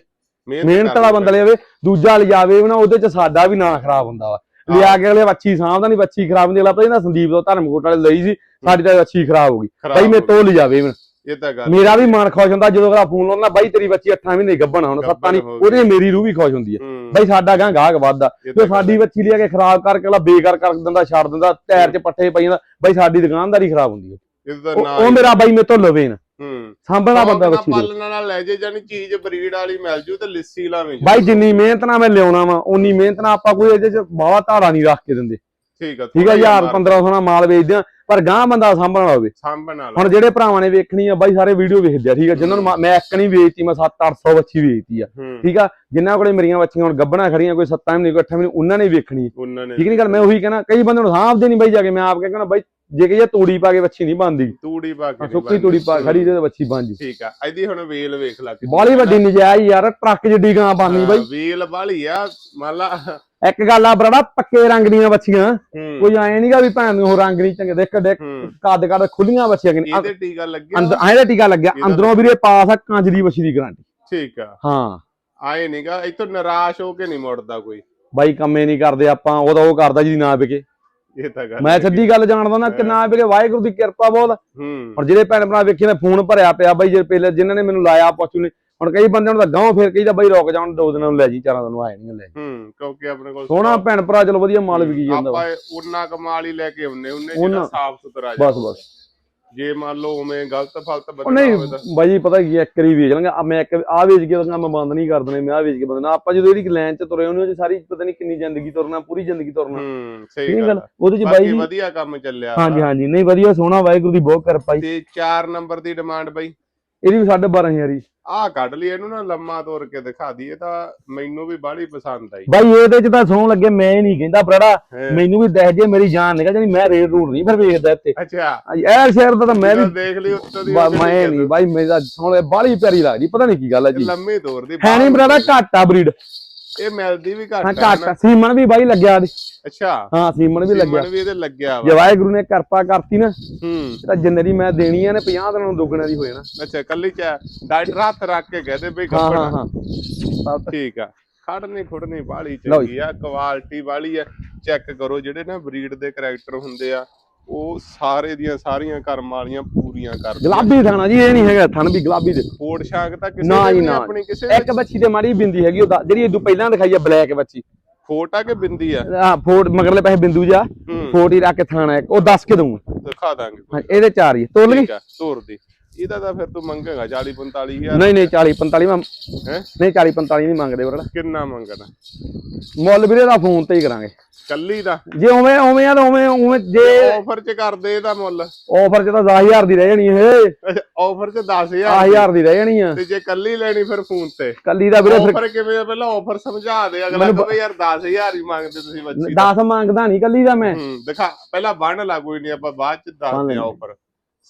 ਮਿਹਨਤ ਵਾਲਾ ਬੰਦਾ ਲਿਆਵੇ ਦੂਜਾ ਲਿਜਾਵੇ ਨਾ ਉਹਦੇ ਚ ਸਾਡਾ ਵੀ ਨਾਂ ਖਰਾਬ ਹੁੰਦਾ ਵਾ। ਲਿਆ ਕੇ ਅਗਲੇ ਬੱਚੀ ਸਾਂਭਦਾ ਨਹੀਂ ਬੱਚੀ ਖਰਾਬ ਨਹੀਂ ਲੱਗਦਾ ਇਹਦਾ ਸੰਦੀਪ ਤੋਂ ਧਰਮਕੋਟ ਵਾਲੇ ਲਈ ਸੀ ਸਾਡੀ ਤਾਂ ਬੱਚੀ ਖਰਾਬ ਹੋ ਗਈ। ਬਾਈ ਮੇਰੇ ਤੋਂ ਲਿਜਾਵੇ ਹੁਣ। ਇਹ ਤਾਂ ਗੱਲ ਮੇਰਾ ਵੀ ਮਨ ਖੁਸ਼ ਹੁੰਦਾ ਜਦੋਂ ਅਗਲਾ ਫੋਨ ਲਾਉਂਦਾ ਬਾਈ ਤੇਰੀ ਬੱਚੀ 8 ਮਹੀਨੇ ਗੱਭਣ ਹੁਣ ਸੱਤਾਂ ਨਹੀਂ। ਉਹਦੇ ਮੇਰੀ ਰੂਹ ਵੀ ਖੁਸ਼ ਹੁੰਦੀ ਹੈ। ਬਾਈ ਸਾਡਾ ਗਾਂ ਗਾਹਕ ਵੱਧਦਾ। ਤਾਂ ਸਾਡੀ ਬੱਚੀ ਲਿਆ ਕੇ ਖਰਾਬ ਕਰਕੇ ਅਗਲਾ ਬੇਕਾਰ ਕਰ ਦਿੰਦਾ ਛੱਡ ਦਿੰਦਾ ਟਾਇਰ 'ਚ ਪੱਠੇ ਪਈ ਜਾਂਦਾ। ਬਾਈ ਸਾਡੀ ਦੁਕਾਨਦਾਰੀ ਖਰਾਬ ਹੁੰਦੀ ਹੈ। ਉਹ ਮੇਰਾ ਬਾਈ ਮੇਰੇ ਤੋਂ ਲਵੇ ਨਾ। ਹੂੰ। ਸਾਂਭਣਾ ਬੰਦਾ ਬੱਚੀ ਪਾਲਣ ਨਾਲ ਲੈ ਜੇ ਜਾਨੀ ਚੀਜ਼ ਬਰੀਡ ਵਾਲੀ ਮਿਲ ਜੂ ਤੇ ਲਿੱਸੀ ਲਾਵੇਂ ਬਾਈ ਜਿੰਨੀ ਮਿਹਨਤ ਨਾਲ ਮੈਂ ਲਿਆਉਣਾ ਵਾ ਉਨੀ ਮਿਹਨਤ ਨਾਲ ਆਪਾਂ ਕੋਈ ਇਹਦੇ ਚ ਬਾਵਾ ਧਾਰਾ ਨਹੀਂ ਰੱਖ ਕੇ ਦਿੰਦੇ। ਠੀਕ ਆ ਠੀਕ ਆ 1000 1500 ਨਾਲ ਮਾਲ ਵੇਚਦੇ ਆ। ਪਰ ਗਾਂ ਬੰਦਾ ਸਾਂਭਣ ਹੋਵੇ। ਸਾਂਭਣ ਵਾਲਾ। ਹੁਣ ਜਿਹੜੇ ਭਰਾਵਾਂ ਨੇ ਵੇਖਣੀ ਆ ਬਾਈ ਸਾਰੇ ਵੀਡੀਓ ਵੇਖਦੇ ਆ ਠੀਕ ਆ? ਜਿਨ੍ਹਾਂ ਨੂੰ ਮੈਂ- ਇੱਕ ਨਹੀਂ ਵੇਚਤੀ ਮੈਂ 7-800 ਬੱਚੀ ਵੇਚਤੀ ਆ। ਠੀਕ ਆ? ਜਿਨ੍ਹਾਂ ਕੋਲੇ ਮੇਰੀਆਂ ਬੱਚੀਆਂ ਹੁਣ ਗੱਬਣਾ ਖੜੀਆਂ ਕੋਈ 7 ਮਹੀਨੇ ਕੋਈ 8 ਮਹੀਨੇ ਉਹਨਾਂ ਨੇ ਵੇਖਣੀ। ਠੀਕ ਨਹੀਂ ਗੱਲ? ਮੈਂ ਉਹੀ ਕਹਿਣਾ ਕਈ ਬੰਦੇ ਨੂੰ ਸਾਂਭਦੇ ਨਹੀਂ ਬਾਈ ਜਾ ਕੇ ਮੈਂ ਆਪ ਕਹਿਣਾ ਬਾਈ ਜੇ ਕਿ ਇਹ ਤੂੜੀ ਪਾ ਕੇ ਬੱਚੀ ਨਹੀਂ ਬਣਦੀ। ਤੂੜੀ ਪਾ ਕੇ ਸੁੱਕੀ। ਤੂੜੀ ਪਾ ਖੜੀ ਤੇ ਬੱਚੀ ਬਣ ਜੀ। ਠੀਕ ਆ ਇਹਦੀ ਹੁਣ ਵੇਲ ਵੇਖ ਲੈ ਬਾਲੀ ਵੱਡੀ ਨਜਾਇਜ਼ ਯਾਰ ਟਰੱਕ ਜਿੱਡੀ ਗਾਂ ਬਾਨੀ ਬਾਈ। ਵੇਲ ਬਾਲੀ ਆ ਮੰਨ ਲਾ। ਇੱਕ ਗੱਲ ਆ ਬਰੜਾ ਪੱਕੇ ਰੰਗ ਦੀਆਂ ਹੂੰ। ਕੋਈ ਐ ਨਹੀਂਗਾ ਵੀ ਭੈਣ ਨੂੰ ਰੰਗ ਨਹੀਂ ਚੰਗੇ ਦੇਖ ਦੇਖ ਹੂੰ। ਕੱਦ ਕੱਦ ਖੁੱਲੀਆਂ ਬੱਚੀਆਂ ਕਿ ਇਹਦੇ ਟੀਕਾ ਲੱਗਿਆ। ਅੰਦਰ ਐਂ ਦਾ ਟੀਕਾ ਲੱਗਿਆ। ਅੰਦਰੋਂ ਵੀਰੇ ਪਾਸ ਆ ਕੰਜ ਦੀ ਬੱਚੀ ਦੀ ਗਾਰੰਟੀ ਠੀਕ ਆ। ਹਾਂ। ਆਏ ਨਹੀਂਗਾ ਇੱਥੋਂ ਨਿਰਾਸ਼ ਹੋ ਕੇ ਨਹੀਂ ਮੁੜਦਾ ਕੋਈ। ਬਾਈ ਕੰਮੇ ਨਹੀਂ ਕਰਦੇ ਆਪਾਂ ਉਹਦਾ ਉਹ ਕਰਦਾ ਜਿਹਦੀ ਨਾ ਵਿਕੇ। ਇਹ ਤਾਂ ਗੱਲ ਮੈਂ। ਸਿੱਧੀ ਗੱਲ ਜਾਣਦਾ ਨਾ ਕਿ ਨਾ ਵਾਹਿਗੁਰੂ ਦੀ ਕਿਰਪਾ ਬਹੁਤ। ਹੂੰ। ਹੁਣ ਜਿਹੜੇ ਭੈਣ ਭਰਾ ਵੇਖੇ ਨੇ ਫੋਨ ਭਰਿਆ ਪਿਆ ਬਾਈ ਜੇ ਪਹਿਲੇ ਜਿਨ੍ਹਾਂ ਨੇ ਮੈਨੂੰ ਲਾਇਆ ਪਹੁੰਚੂ ਨੇ ਹੁਣ ਕਈ ਬੰਦੇ ਨੂੰ ਤਾਂ ਗਾਂਹ ਫਿਰ ਕਹੀਦਾ ਬਾਈ ਰੁਕ ਜਾਣ ਦੋ ਦਿਨਾਂ ਨੂੰ ਲੈ ਜੀ ਚਾਰਾਂ ਦਿਨ ਆਏ ਨਹੀਂ ਲੈ ਜੀ ਹੂੰ ਕਿਉਂਕਿ ਆਪਣੇ ਕੋਲ ਸੋਹਣਾ ਭੈਣ ਭਰਾ ਚਲੋ ਵਧੀਆ ਮਾਲ ਵਿਕੀ ਜਾਂਦਾ। ਆਪਾਂ ਉਹਨਾਂ ਕਮਾਲ ਹੀ ਲੈ ਕੇ ਆਉਨੇ ਉਹਨੇ ਉਹਨਾਂ- ਜਿਹੜਾ ਸਾਫ਼ ਸੁਥਰਾ ਬਸ ਬਸ। ਜੇ ਮੰਨ ਲਓ ਉਵੇਂ ਗਲਤ ਫਲਤ ਉਹ ਬਦਲਣਾ ਨਹੀਂ ਹੋਵੇ ਤਾਂ। ਬਾਈ ਜੀ ਪਤਾ ਕੀ ਹੈ, ਇੱਕ ਵਾਰੀ ਵੇਚ ਲਾਂਗਾ। ਆ ਮੈਂ ਇੱਕ ਆ ਵੇਚ ਕੇ ਤਾਂ ਮੈਂ ਬੰਦ ਨਹੀਂ ਕਰ ਦੇਣੇ ਮੈਂ ਆ ਵੇਚ ਕੇ ਬੰਦ ਆਪਾਂ ਜਦੋਂ ਜਿਹੜੀ ਲਾਈਨ 'ਚ ਤੁਰੇ ਉਹਨੂੰ ਸਾਰੀ ਪਤਾ ਨਹੀਂ ਕਿੰਨੀ ਜ਼ਿੰਦਗੀ ਤੁਰਨਾ ਪੂਰੀ ਜ਼ਿੰਦਗੀ ਤੁਰਨਾ। ਹੂੰ ਸਹੀ ਗੱਲ। ਉਹਦੇ 'ਚ ਬਾਈ ਬਾਕੀ ਜੀ ਵਧੀਆ ਕੰਮ ਚੱਲਿਆ ਹਾਂਜੀ ਹਾਂਜੀ। ਨਹੀਂ ਵਧੀਆ ਸੋਹਣਾ ਵਾਹਿਗੁਰੂ ਦੀ ਬਹੁਤ ਕਿਰਪਾ ਜੀ। ਤੇ 4 ਨੰਬਰ ਦੀ ਡਿਮਾਂਡ ਬਾਈ। ਇਹਦੀ ਵੀ 12500 ਹੀ। ਆਹ ਕੱਢ ਲਈ ਇਹਨੂੰ ਨਾ ਲੰਮਾ ਤੋਰ ਕੇ ਦਿਖਾ ਦਈਏ ਤਾਂ ਮੈਨੂੰ ਵੀ ਬਾਹਲੀ ਪਸੰਦ ਆਈ। ਬਾਈ ਇਹਦੇ 'ਚ ਤਾਂ ਸੌਣ ਲੱਗੇ ਮੈਂ ਹੀ ਨਹੀਂ ਕਹਿੰਦਾ ਬਰੜਾ। ਮੈਨੂੰ ਵੀ ਦੇਖ ਜੇ ਮੇਰੀ ਜਾਨ ਨਿਕਲ ਜਾਣੀ ਮੈਂ ਰੇਡ ਰੂਡ ਨਹੀਂ ਫਿਰ ਵੇਚਦਾ ਇੱਥੇ। ਅੱਛਾ। ਐ ਸ਼ਹਿਰ ਦਾ ਤਾਂ ਮੈਂ ਵੀ ਦੇਖ ਲਈ ਉੱਤੋਂ ਦੀ ਮੈਂ ਨਹੀਂ ਬਾਈ ਮੇਰਾ ਹੁਣ ਬਾਲੀ ਪਿਆਰੀ ਲੱਗਦੀ ਪਤਾ ਨਹੀਂ ਕੀ ਗੱਲ ਹੈ ਜੀ। ਲੰਮੀ ਤੋਰ ਦੀ ਹੈ ਨਹੀਂ ਬਰੜਾ ਘੱਟ ਬਰੀਡ ਇਹ ਮਿਲਦੀ ਵੀ ਹਾਂ ਘੱਟ ਆ ਘੱਟ ਨਾ। ਸੀਮਨ ਵੀ ਬਾਈ ਲੱਗਿਆ ਇਹਦੇ। ਅੱਛਾ। ਹਾਂ ਸੀਮਨ ਵੀ ਲੱਗਿਆ। ਸੀਮਨ ਵੀ ਇਹਦੇ ਲੱਗਿਆ ਵਾ। ਵਾਹਿਗੁਰੂ ਨੇ ਕਿਰਪਾ ਕਰਤੀ ਨਾ ਹੂੰ। ਤਾਂ ਜਿੰਨੇ ਦੀ ਮੈਂ ਦੇਣੀ ਆ ਨੇ 50 ਦਿਨਾਂ ਨੂੰ ਦੁੱਗਣਾ ਦੀ ਹੋ ਜਾਣਾ ਅੱਛਾ ਕੱਲੀ ਚ ਡਾਕਟਰ ਹੱਥ ਰੱਖ ਕੇ ਕਹਦੇ ਬਈ ਹਾਂ ਹਾਂ ਕੱਪੜਾ ਹਾਂ ਠੀਕ ਆ। ਖੜਨੀ ਖੁੜਨੀ ਜੀ। ਚੰਗੀ ਆ। ਕੁਆਲਿਟੀ ਬਾਲੀ ਆ। ਚੈੱਕ ਕਰੋ ਜਿਹੜੇ ਨਾ ਬਰੀਡ ਦੇ ਕੈਰੈਕਟਰ ਹੁੰਦੇ ਆ। ਉਹ ਸਾਰੇ ਦੀਆਂ ਸਾਰੀਆਂ ਕਰਮ ਵਾਲੀਆਂ ਪੂਰੀਆਂ ਕਰਦੇ ਗੁਲਾਬੀ ਥਾਣਾ ਜੀ ਇਹ ਨਹੀਂ ਹੈਗਾ ਥਣ ਵੀ ਗੁਲਾਬੀ ਦੇ। ਕੋਟ ਸ਼ਾਂਕ ਤਾਂ ਕਿਸੇ ਨਾ ਜੀ ਆਪਣੀ ਕਿਸੇ ਇੱਕ ਬੱਚੀ ਤੇ ਮਾੜੀ ਬਿੰਦੀ ਹੈਗੀ ਉਹ ਜਿਹੜੀ ਇਹ ਤੋਂ ਪਹਿਲਾਂ ਦਿਖਾਈ ਆ ਬਲੈਕ ਬੱਚੀ ਫੋਟਾ ਕੇ ਬਿੰਦੀ ਆ? ਆ ਫੋਟ ਮਗਰਲੇ ਪਾਸੇ ਬਿੰਦੂ ਜਾ ਹੂੰ। ਫੋਟ ਹੀ ਰੱਖ ਕੇ ਥਾਣਾ ਉਹ ਦੱਸ ਕੇ ਦਊਂਗਾ ਦਿਖਾ ਦਾਂਗੇ। ਹਾਂ ਇਹਦੇ ਚਾਰ ਹੀ ਤੋਲ ਗਈ ਤੋਰ ਦੀ। ਇਹਦਾ ਤਾਂ ਫਿਰ ਤੂੰ ਮੰਗੇਗਾ 40 45 ਹਜ਼ਾਰ। ਨਹੀਂ ਨਹੀਂ 40 45 ਮੈਂ ਹੈ? ਨਹੀਂ 40 45 ਨਹੀਂ ਮੰਗਦੇ ਬਰੜਾ ਕਿੰਨਾ ਮੰਗਣਾ ਮੁੱਲ ਵੀਰੇ ਦਾ ਫੋਨ ਤੇ ਹੀ ਕਰਾਂਗੇ। ਕੱਲੀ ਦਾ। ਜੇ ਉਵੇਂ ਉਵੇਂ ਆ ਤਾਂ ਉਵੇਂ ਉਵੇਂ ਜੇ ਆਫਰ ਚ ਕਰਦੇ ਇਹਦਾ ਮੁੱਲ। ਆਫਰ ਚ ਤਾਂ 10000 ਦੀ ਰਹਿ ਜਾਣੀ ਇਹ। ਆਫਰ ਚ 10000 10000 ਦੀ। ਰਹਿ ਜਾਣੀ ਆ। ਤੇ ਜੇ ਕੱਲੀ ਲੈਣੀ ਫਿਰ ਫੋਨ ਤੇ। ਕੱਲੀ ਦਾ ਵੀਰੇ ਫਿਰ ਆਫਰ ਕਿਵੇਂ ਆ? ਪਹਿਲਾਂ ਆਫਰ ਸਮਝਾ ਦੇ। ਅਗਲਾ ਕਹੇ ਯਾਰ 10000 ਹੀ ਮੰਗਦੇ ਤੁਸੀਂ ਬੱਚੀ ਦਾ। 10 ਮੰਗਦਾ ਨਹੀਂ ਕੱਲੀ ਦਾ ਮੈਂ। ਦਿਖਾ। ਪਹਿਲਾਂ ਬੰਨ ਲਾ ਕੋਈ ਨਹੀਂ ਆਪਾਂ ਬਾਅਦ ਚ ਦੱਸਦੇ ਆ। ਆਫਰ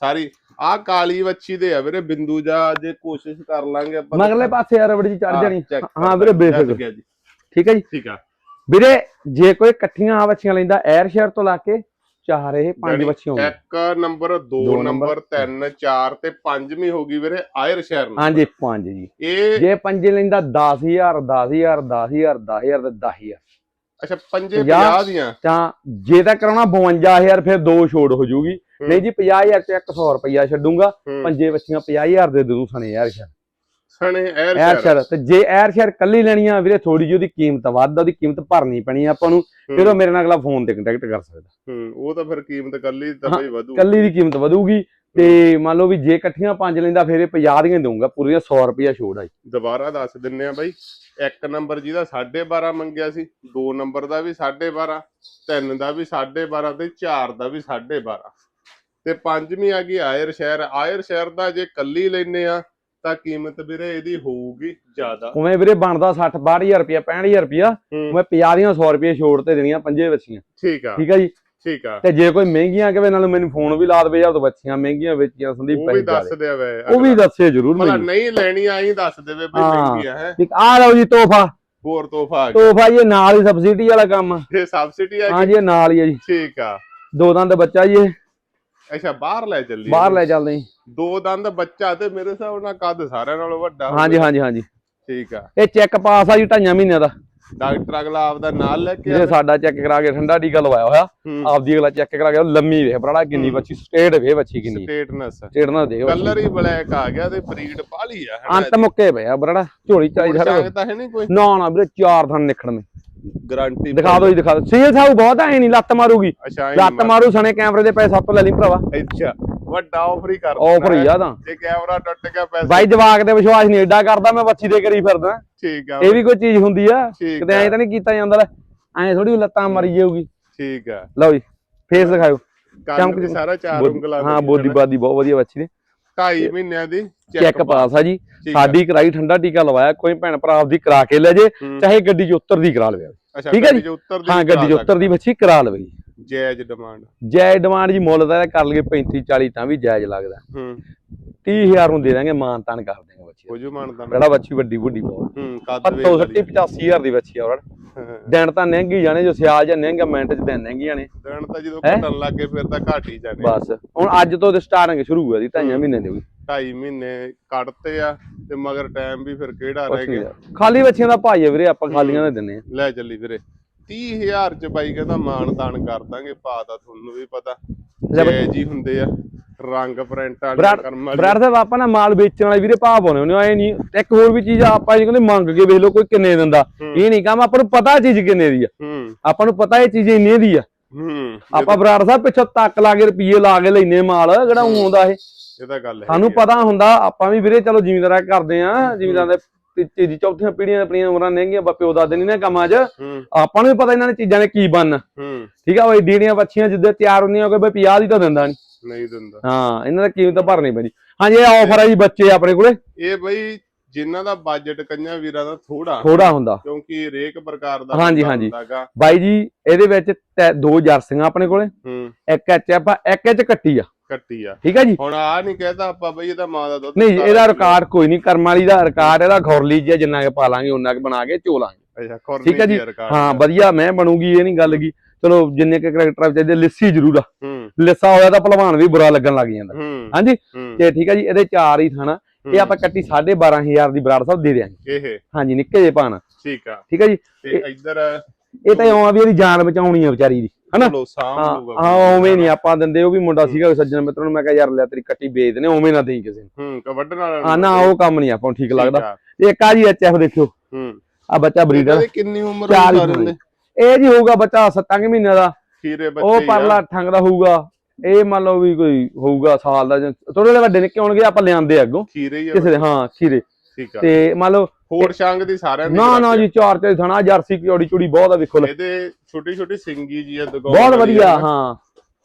ਸਾਰੀ। ਆਹ ਕਾਲੀ ਵੱਛੀ ਦੇ ਆ ਵੀਰੇ ਬਿੰਦੂ ਜਾ ਜੇ ਕੋਸ਼ਿਸ਼ ਕਰ ਲਾਂਗੇ ਆਪਾਂ। ਮਗਰਲੇ ਪਾਸੇ ਆ ਰਬੜ ਜੀ ਚੜ ਜਾਣੀ। ਹਾਂ ਵੀਰੇ ਬੇਫਿਕਰ। ਠੀਕ ਹੈ ਜੀ? ਠੀਕ ਆ। ਵੀਰੇ ਜੇ ਕੋਈ ਇਕੱਠੀਆਂ ਆ ਬੱਚੀਆਂ ਲੈਂਦਾ 에ਅਰ ਸ਼ੇਅਰ ਤੋਂ ਲਾ ਕੇ ਚਾਰ ਇਹ ਪੰਜ ਹੋਣ ਇੱਕ ਨੰਬਰ 2 ਦੋ ਨੰਬਰ, ਨੰਬਰ 3 4 ਤੇ 5ਵੀਂ ਹੋ ਗਈ ਵੀਰੇ ਆਇਰ ਸ਼ਹਿਰ ਨੂੰ ਹਾਂਜੀ ਪੰਜ ਜੀ। ਇਹ ਜੇ ਪੰਜੇ ਲੈਂਦਾ 10000 10000 10000 10000 ਤੇ 10000 ਅੱਛਾ ਪੰਜੇ ਪੰਜਾਹ। 50 ਦੀਆਂ? ਤਾਂ ਜੇ ਤਾਂ ਕਰਾਉਣਾ 52000 ਫਿਰ ਦੋ ਛੋੜ ਹੋ ਜਾਊਗੀ ਹੂੰ। ਨਹੀਂ ਜੀ 50000 ਤੇ 100 ਰੁਪਇਆ ਛੱਡੂਗਾ। ਪੰਜੇ ਬੱਚੀਆਂ 50000 ਦੇ ਦੂੰ ਸਣੇ ਯਾਰ ਸ਼ਰ ਸਣੇ ਐਰ ਸ਼ਹਿਰ ਸ਼ਰ ਤੇ ਜੇ ਐਰ ਸ਼ਰ ਕੱਲੀ ਲੈਣੀ ਆ ਵੀਰੇ ਥੋੜੀ ਜਿਹੀ ਉਹਦੀ ਕੀਮਤ ਵੱਧ ਆ ਉਹਦੀ ਕੀਮਤ ਭਰਨੀ ਪੈਣੀ ਆ ਆਪਾਂ ਨੂੰ ਫਿਰ ਉਹ ਮੇਰੇ ਨਾਲ ਅਗਲਾ ਫੋਨ ਤੇ ਕੰਟੈਕਟ ਕਰ ਸਕਦਾ। ਹੂੰ ਉਹ ਤਾਂ ਫਿਰ ਕੀਮਤ ਕੱਲੀ ਤਾਂ ਬਈ ਵਧੂ। ਕੱਲੀ ਦੀ ਕੀਮਤ ਵਧੂਗੀ ਤੇ ਮੰਨ ਲਓ ਵੀ ਜੇ ਇਕੱਠੀਆਂ ਪੰਜ ਲੈਂਦਾ ਫਿਰ ਇਹ 50 ਦੀਆਂ ਦਊਂਗਾ ਪੂਰੀਆਂ 100 ਰੁਪਇਆ ਛੋੜ ਆਈ ਦੁਬਾਰਾ ਦੱਸ ਦਿੰਨੇ ਆ ਬਾਈ ਇੱਕ ਨੰਬਰ ਜਿਹਦਾ 12.5 ਮੰਗਿਆ ਸੀ ਦੋ ਨੰਬਰ ਦਾ ਵੀ 12.5 ਤਿੰਨ ਦਾ ਵੀ 12.5 ਤੇ ਚਾਰ ਦਾ ਵੀ 12.5 ਤੇ ਪੰਜਵੀਂ ਆ ਗਈ ਆਇਰ ਸ਼ਹਿਰ। ਆਇਰ ਸ਼ਹਿਰ ਦਾ ਜੇ ਕੱਲੀ ਲੈਨੇ ਆ ਤਾਂ ਕੀਮਤ ਵੀਰੇ ਇਹਦੀ ਹੋਊਗੀ ਜ਼ਿਆਦਾ। ਉਵੇਂ ਵੀਰੇ ਬਣਦਾ 60 62000 ਰੁਪਇਆ 65000 ਰੁਪਇਆ ਹੂੰ। ਮੈਂ 50 ਦੀਆਂ 100 ਰੁਪਏ ਛੋੜ ਤੇ ਦੇਣੀਆਂ ਪੰਜੇ ਬੱਚੀਆਂ ਠੀਕ ਆ। ਠੀਕ ਹੈ ਜੀ? ਠੀਕ ਆ। ਤੇ ਜੇ ਕੋਈ ਮਹਿੰਗੀਆਂ ਕਵੇ ਨਾਲ ਮੈਨੂੰ ਫੋਨ ਵੀ ਲਾ ਦੇਵੇ ਜਾਂ ਤਾਂ ਬੱਚੀਆਂ ਮਹਿੰਗੀਆਂ ਵੇਚੀਆਂ ਸੰਦੀਪ ਉਹ ਵੀ ਦੱਸ। ਦਿਆ ਵੇ ਉਹ ਵੀ ਦੱਸੇ ਜ਼ਰੂਰ ਮੈਨੂੰ। ਨਹੀਂ ਲੈਣੀ ਆਈ ਦੱਸ ਦੇਵੇ ਬਈ। ਮਹਿੰਗੀ ਆ ਹੈ। ਆ ਲਓ ਜੀ ਤੋਹਫਾ। ਹੋਰ ਤੋਹਫਾ ਆ ਗਿਆ। ਤੋਹਫਾ ਜੀ ਇਹ ਨਾਲ ਹੀ ਸਬਸਿਡੀ ਵਾਲਾ ਕੰਮ ਆ। ਇਹ ਸਬਸਿਡੀ ਆ ਹਾਂ ਜੀ ਇਹ ਨਾਲ ਹੀ ਆ ਜੀ। ਠੀਕ ਆ। ਦੋ ਦੰਦ ਬੱਚਾ ਜੀ ਇਹ। ਅੱਛਾ ਬਾਹਰ ਲੈ ਚੱਲੀ ਬਾਹਰ ਲੈ ਚੱਲਦੇ ਜੀ। ਦੋ ਦੰਦ ਬੱਚਾ ਤੇ ਮੇਰੇ ਹਿਸਾਬ ਨਾਲ ਕੱਦ ਸਾਰਿਆਂ ਨਾਲੋਂ ਵੱਡਾ ਹਾਂਜੀ ਹਾਂਜੀ ਹਾਂਜੀ। ਠੀਕ ਆ। ਇਹ ਚੈੱਕ ਪਾਸ ਆ ਜੀ ਢਾਈਆਂ ਮਹੀਨਿਆਂ ਦਾ। ਡਾਕਟਰ ਅਗਲਾ ਆਪਦਾ ਨਾਲ ਲੈ ਕੇ ਇਹ ਸਾਡਾ ਚੈੱਕ ਕਰਾ ਕੇ ਠੰਡਾ ਟੀਕਾ ਲਵਾਇਆ ਹੋਇਆ ਆਪਦੀ ਅਗਲਾ ਚੈੱਕ ਕਰਾ ਕੇ ਲੰਮੀ ਵੇਖ ਬਰਾੜਾ ਕਿੰਨੀ। ਬੱਚੀ ਸਟੇਟ ਵੇ ਬੱਚੀ ਕਿੰਨੀ। ਸਟੇਟਨੈਸ। ਸਟੇਟ ਨਾ ਦੇਖ। ਕਲਰ ਹੀ ਬਲੈਕ ਆ ਗਿਆ ਤੇ ਬਰੀਡ ਪਾਲੀ ਆ ਅੰਤ ਮੁੱਕੇ ਪਏ ਆ ਬਰਾੜਾ ਝੋਲੀ ਚਾਹੀਦੀ ਹੈ ਨਹੀਂ ਕੋਈ। ਨਾ ਨਾ ਵੀਰੇ ਚਾਰ ਥਣ ਨਿਕੜਨੇ ਗਾਰੰਟੀ ਦਿਖਾ ਦਿਓ ਜੀ ਦਿਖਾ ਦਿਓ। ਸੀਲ ਸਾਊ ਬਹੁਤ ਐ ਨਹੀਂ ਲੱਤ ਮਾਰੂਗੀ। ਲੱਤ ਮਾਰੂ ਸਣੇ ਕੈਮਰੇ ਦੇ ਪੈਸੇ ਸੱਪ ਲੈ ਲਈ ਭਰਾਵਾ। ਅੱਛਾ ਵੱਡਾ ਆਫਰ ਹੀ ਕਰ ਆਫਰ ਹੀ ਆ ਤਾਂ। ਜੇ ਕੈਮਰਾ ਟੁੱਟ ਗਿਆ ਪੈਸੇ ਬਾਈ ਜਵਾਕ ਤੇ ਵਿਸ਼ਵਾਸ ਨਹੀਂ ਏਡਾ ਕਰਦਾ ਮੈਂ ਬੱਚੀ ਦੇ ਕਰੀ ਫਿਰਦਾ। ਠੀਕ ਆ। ਇਹ ਵੀ ਕੋਈ ਚੀਜ਼ ਹੁੰਦੀ ਆ। ਕਿਤੇ ਐਂ ਤਾਂ ਨਹੀਂ ਕੀਤਾ ਜਾਂਦਾ ਐਂ ਥੋੜੀ ਲੱਤਾਂ ਮਰੀ ਜਾਊਗੀ। ਠੀਕ ਆ। ਲਓ ਜੀ ਫੇਸ ਦਿਖਾਓ ਚਮਕ ਸਾਰਾ ਚਾਰ ਉਂਗਲਾਂ ਹਾਂ ਬੋਦੀ ਬਾਦੀ ਬਹੁਤ ਵਧੀਆ ਵੱਛੀ ਨੇ। ਢਾਈ ਮਹੀਨਿਆਂ ਦੀ ਚੈੱਕ ਪਾਸ ਆ ਜੀ। ਸਾਡੀ ਕਰਾਈ ਠੰਡਾ ਟੀਕਾ ਲਵਾਇਆ ਕੋਈ ਭੈਣ ਭਰਾ ਆਪਦੀ ਕਰਾ ਕੇ ਲੈ ਜੇ ਚਾਹੇ ਗੱਡੀ 'ਚ ਉਤਰ ਦੀ ਕਰਾ ਲਵੇ। ਠੀਕ ਹੈ ਜੀ? ਹਾਂ ਗੱਡੀ 'ਚ ਉਤਰ ਦੀ ਬੱਚੀ ਕਰਾ ਲਵੇ ਜੀ। ਜਾਇਜ਼ ਡਿਮਾਂਡ ਜਾਇਜ਼ ਡਿਮਾਂਡ ਜੀ ਮੁੱਲ ਦਾ ਕਰ ਲਈਏ 35 40 ਤਾਂ ਵੀ ਜਾਇਜ਼ ਲੱਗਦਾ। ਹੂੰ। 30000 ਨੂੰ ਦੇ ਦਾਂਗੇ ਮਾਨ ਤਾਨ ਕਰ ਦੇਂਗੇ ਬੱਚੀ ਦਾ। ਹੋ ਜੂ ਮੰਨਦਾ ਮੈਂ ਕਿਹੜਾ ਬੱਚੀ ਵੱਡੀ ਵੱਡੀ ਬਹੁਤ। ਹੂੰ ਕੱਦ ਪਰ ਵੇਖ 260 85000 ਦੀ ਬੱਚੀ ਹਾਂ। ਦਿਨ ਤਾਂ ਨਹਿੰਗੀ ਜਾਣੇ ਜੋ ਸਿਆਲ ਜਾਂ ਨਹਿੰਗਾ ਮਿੰਟ 'ਚ ਦਿਨ ਨਹਿੰਗੀ ਜਾਣੇ ਦਿਨ ਤਾਂ ਜਦੋਂ? ਘਟਣ ਲੱਗੇ ਫਿਰ ਤਾਂ ਘਟ ਹੀ ਜਾਣੇ। ਬਸ। ਹੁਣ ਅੱਜ ਤੋਂ ਤੇ ਸਟਾਰਟਿੰਗ ਸ਼ੁਰੂ ਹੋਇਆ ਦੀ ਢਾਈਆਂ ਮਹੀਨੇ ਦੀ ਹੋਈ। ਢਾਈ ਮਹੀਨੇ ਕੱਢਤੇ ਆ ਤੇ ਮਗਰ ਟਾਈਮ ਵੀ ਫਿਰ ਕਿਹੜਾ ਰਹਿ ਗਿਆ? ਖਾਲੀ ਬੱਚਿਆਂ ਦਾ ਭਾਈ ਵੀਰੇ ਆਪਾਂ ਖਾਲੀਆਂ ਦੇ ਦਿੰਨੇ ਆ। ਲੈ ਚੱਲੀ ਵੀਰੇ। 30000 ਚ ਬਾਈ ਕਹਿੰਦਾ ਮਾਨ ਤਾਨ ਕਰ ਦਾਂਗੇ ਪਾ ਤਾਂ ਤੁਹਾਨੂੰ ਵੀ ਪਤਾ। ਜੈ ਜੀ ਹੁੰਦੇ ਆ ਰੰਗ ਪ੍ਰਿੰਟ ਵਾਲੇ ਕਰਮ ਵਾਲੇ। ਬਰਾੜ ਸਾਹਿਬ ਆਪਾਂ ਨਾ ਮਾਲ ਵੇਚਣ ਵਾਲੇ ਵੀਰੇ ਭਾਅ ਪਾਉਣੇ ਹੁੰਦੇ ਐ ਨਹੀਂ ਇੱਕ ਹੋਰ ਵੀ ਚੀਜ਼ ਆਪਾਂ ਇਹ ਕਹਿੰਦੇ ਮੰਗ ਕੇ ਵੇਖ ਲਓ ਕੋਈ ਕਿੰਨੇ ਦਿੰਦਾ। ਇਹ ਨਹੀਂ ਕੰਮ ਆਪਾਂ ਨੂੰ ਪਤਾ ਚੀਜ਼ ਕਿੰਨੇ ਦੀ ਆ। ਆਪਾਂ ਨੂੰ ਪਤਾ ਇਹ ਚੀਜ਼ ਇੰਨੇ ਦੀ ਆ। ਆਪਾਂ ਬਰਾੜ ਸਾਹਿਬ ਪਿੱਛੋਂ ਤੱਕ ਲਾ ਕੇ ਰੁਪਈਏ ਲਾ ਕੇ ਲੈਨੇ ਮਾਲ ਕਿਹੜਾ ਆਉਂਦਾ ਇਹ। ਇਹ ਤਾਂ ਗੱਲ ਹੈ ਸਾਨੂੰ ਪਤਾ ਹੁੰਦਾ ਆਪਾਂ ਵੀ ਵੀਰੇ ਚਲੋ ਜ਼ਿਮੀਂਦਾਰਾਂ ਕਰਦੇ ਆ ਜ਼ਿਮੀਂਦਾਰਾਂ ਦੇ ਤੀਜੀ ਚੌਥੀਆਂ ਪੀੜ੍ਹੀਆਂ ਆਪਣੀਆਂ ਉਮਰਾਂ ਨਹੀਂਗੀਆਂ ਬਾਪੇ ਉਹ ਦਾਦੇ ਨਹੀਂ ਨੇ ਕੰਮਾਂ 'ਚ ਹੂੰ। ਆਪਾਂ ਨੂੰ ਵੀ ਪਤਾ ਇਹਨਾਂ ਨੇ ਚੀਜ਼ਾਂ ਨੇ ਕੀ ਬਣਨਾ। ਹੂੰ। ਠੀਕ ਆ ਉਹ ਏਡੀ ਏਡੀਆਂ ਬੱਚੀਆਂ ਜਿੱਦੇ ਤਿਆਰ ਹੁੰਦੀਆਂ ਕੋਈ ਬਈ 50 ਦੀ ਤਾਂ ਦਿੰਦਾ ਨਹੀਂ ਨਹੀਂ ਦਿੰਦਾ। ਹਾਂ ਇਹਨਾਂ ਦਾ ਕੀਮਤ ਭਰਨੀ ਪੈਂਦੀ। ਹਾਂਜੀ ਇਹ ਆਫਰ ਆ ਜੀ ਬੱਚੇ ਆਪਣੇ ਕੋਲੇ। ਇਹ ਬਈ ਜਿਨ੍ਹਾਂ ਦਾ ਬਜਟ ਕਈਆਂ ਵੀਰਾਂ ਦਾ ਥੋੜਾ ਥੋੜਾ ਹੁੰਦਾ। ਕਿਉਂਕਿ ਹਰੇਕ ਪ੍ਰਕਾਰ ਦਾ ਹਾਂਜੀ, ਹਾਂਜੀ। ਬਾਈ ਜੀ ਇਹਦੇ ਵਿੱਚ ਦੋ ਜਰਸੀਆਂ ਆਪਣੇ ਕੋਲੇ। ਹੂੰ। ਇੱਕ ਐਚ ਆਪਾਂ ਇੱਕ ਐਚ ਕੱਟੀ ਆ। ਕੱਟੀ ਆ। ਠੀਕ ਆ ਜੀ। ਹੁਣ ਆ ਨਹੀਂ ਕਹਿਦਾ ਆਪਾਂ ਬਈ ਇਹਦਾ ਮਾਂ ਦਾ ਦੁੱਧ ਨਹੀਂ ਇਹਦਾ। ਰਿਕਾਰਡ ਕੋਈ ਨਹੀਂ ਕਰਮ ਵਾਲੀ ਦਾ ਰਿਕਾਰਡ ਇਹਦਾ ਖੌਰਲੀ ਜਿਹਾ ਜਿੰਨਾ ਕਿ ਪਾ ਲਾਂਗੇ ਉਹਨਾਂ ਕਿ ਬਣਾ ਕੇ ਚੋ ਲਾਂਗੇ ਅੱਛਾ ਠੀਕ ਆ ਜੀ? ਹਾਂ ਵਧੀਆ ਮੈਂ ਬਣੂਗੀ ਇਹ ਨਹੀਂ ਗੱਲ ਕੀ ਚਲੋ ਜਿੰਨੇ ਕਿ ਕਰੈਕਟਰ ਚਾਹੀਦੇ ਲਿੱਸੀ ਜ਼ਰੂਰ ਆ। ਲਿੱਸਾ ਹੋਇਆ ਤਾਂ ਭਲਵਾਨ ਵੀ ਬੁਰਾ ਲੱਗਣ ਲੱਗ ਜਾਂਦਾ। ਹਾਂਜੀ? ਤੇ ਠੀਕ ਆ ਜੀ ਇਹਦੇ ਚਾਰ ਹੀ ਥਾਣਾ। ਇਹ ਆਪਾਂ ਕੱਟੀ 12500 ਦੀ ਬਰਾੜ ਸਾਹਿਬ ਦੇ ਦਿਆਂਗੇ। ਇਹ। ਹਾਂਜੀ ਨਿੱਕੇ ਜੇ ਪਾਣ ਠੀਕ ਆ। ਠੀਕ ਆ ਜੀ? ਤੇ ਇੱਧਰ ਇਹ ਤਾਂ ਇਉਂ ਆ ਵੀ ਇਹਦੀ ਜਾਨ ਬਚਾਉਣੀ ਆ ਵਿਚਾਰੀ ਦੀ। ਹਨਾ? ਲੋ ਸਾਂਭ ਹਾਂ ਲੂਗਾ ਹਾਂ ਉਵੇਂ ਨਹੀਂ ਆਪਾਂ ਦਿੰਦੇ ਉਹ ਵੀ ਮੁੰਡਾ ਸੀਗਾ ਸੱਜਣ ਮਿੱਤਰ ਨੂੰ ਮੈਂ ਕਿਹਾ ਯਾਰ ਲੈ ਤੇਰੀ ਕੱਟੀ ਵੇਚ ਦੇਣੇ ਉਵੇਂ ਨਾ ਦੇਈ ਕਿਸੇ ਨੂੰ। ਹੂੰ ਕ ਵੱਢਣ ਵਾਲਾ ਹਾਂ ਨਾ ਉਹ ਕੰਮ ਨਹੀਂ ਆਪਾਂ ਨੂੰ ਠੀਕ ਲੱਗਦਾ। ਇੱਕ ਆ ਜੀ ਐਚਐਫ ਦੇਖਿਓ। ਹੂੰ। ਆ ਬੱਚਾ ਬਰੀਡਰ ਕਿੰਨੀ ਉਮਰ। ਦੇ? ਇਹ ਜੀ ਹੋਊਗਾ ਬੱਚਾ 7 ਮਹੀਨਿਆਂ ਦਾ। ਖੀਰੇ ਬੱਚੇ ਉਹ। ਪਰਲਾ ਠੰਗ ਦਾ ਹੋਊਗਾ। ਇਹ ਮੰਨ ਲਓ ਵੀ ਕੋਈ ਹੋਊਗਾ ਸਾਲ ਦਾ ਥੋੜੇ ਜਿਹੇ ਵੱਡੇ ਨਿੱਕੇ ਹੋਣਗੇ ਆਪਾਂ ਲਿਆਂਦੇ ਅੱਗੋਂ। ਖੀਰੇ ਹੀ ਕਿਸੇ ਦੇ ਹਾਂ ਖੀਰੇ। ਠੀਕ ਆ। ਤੇ ਮੰਨ ਲਓ ਹੋਰ ਸ਼ੰਗ ਦੀ ਸਾਰਿਆਂ ਦੀ ਨਾ ਨਾ। ਜੀ ਚਾਰ ਤੇ ਥਣਾ ਜਰਸੀ ਚੌੜੀ ਚੂੜੀ ਬਹੁਤ ਆ ਵੇਖੋ ਲੈ। ਇਹਦੇ ਛੋਟੀ ਛੋਟੀ ਸਿੰਗੀ ਜੀ ਆ ਦੁਕਾਨ ਬਹੁਤ ਵਧੀਆ। ਹਾਂ।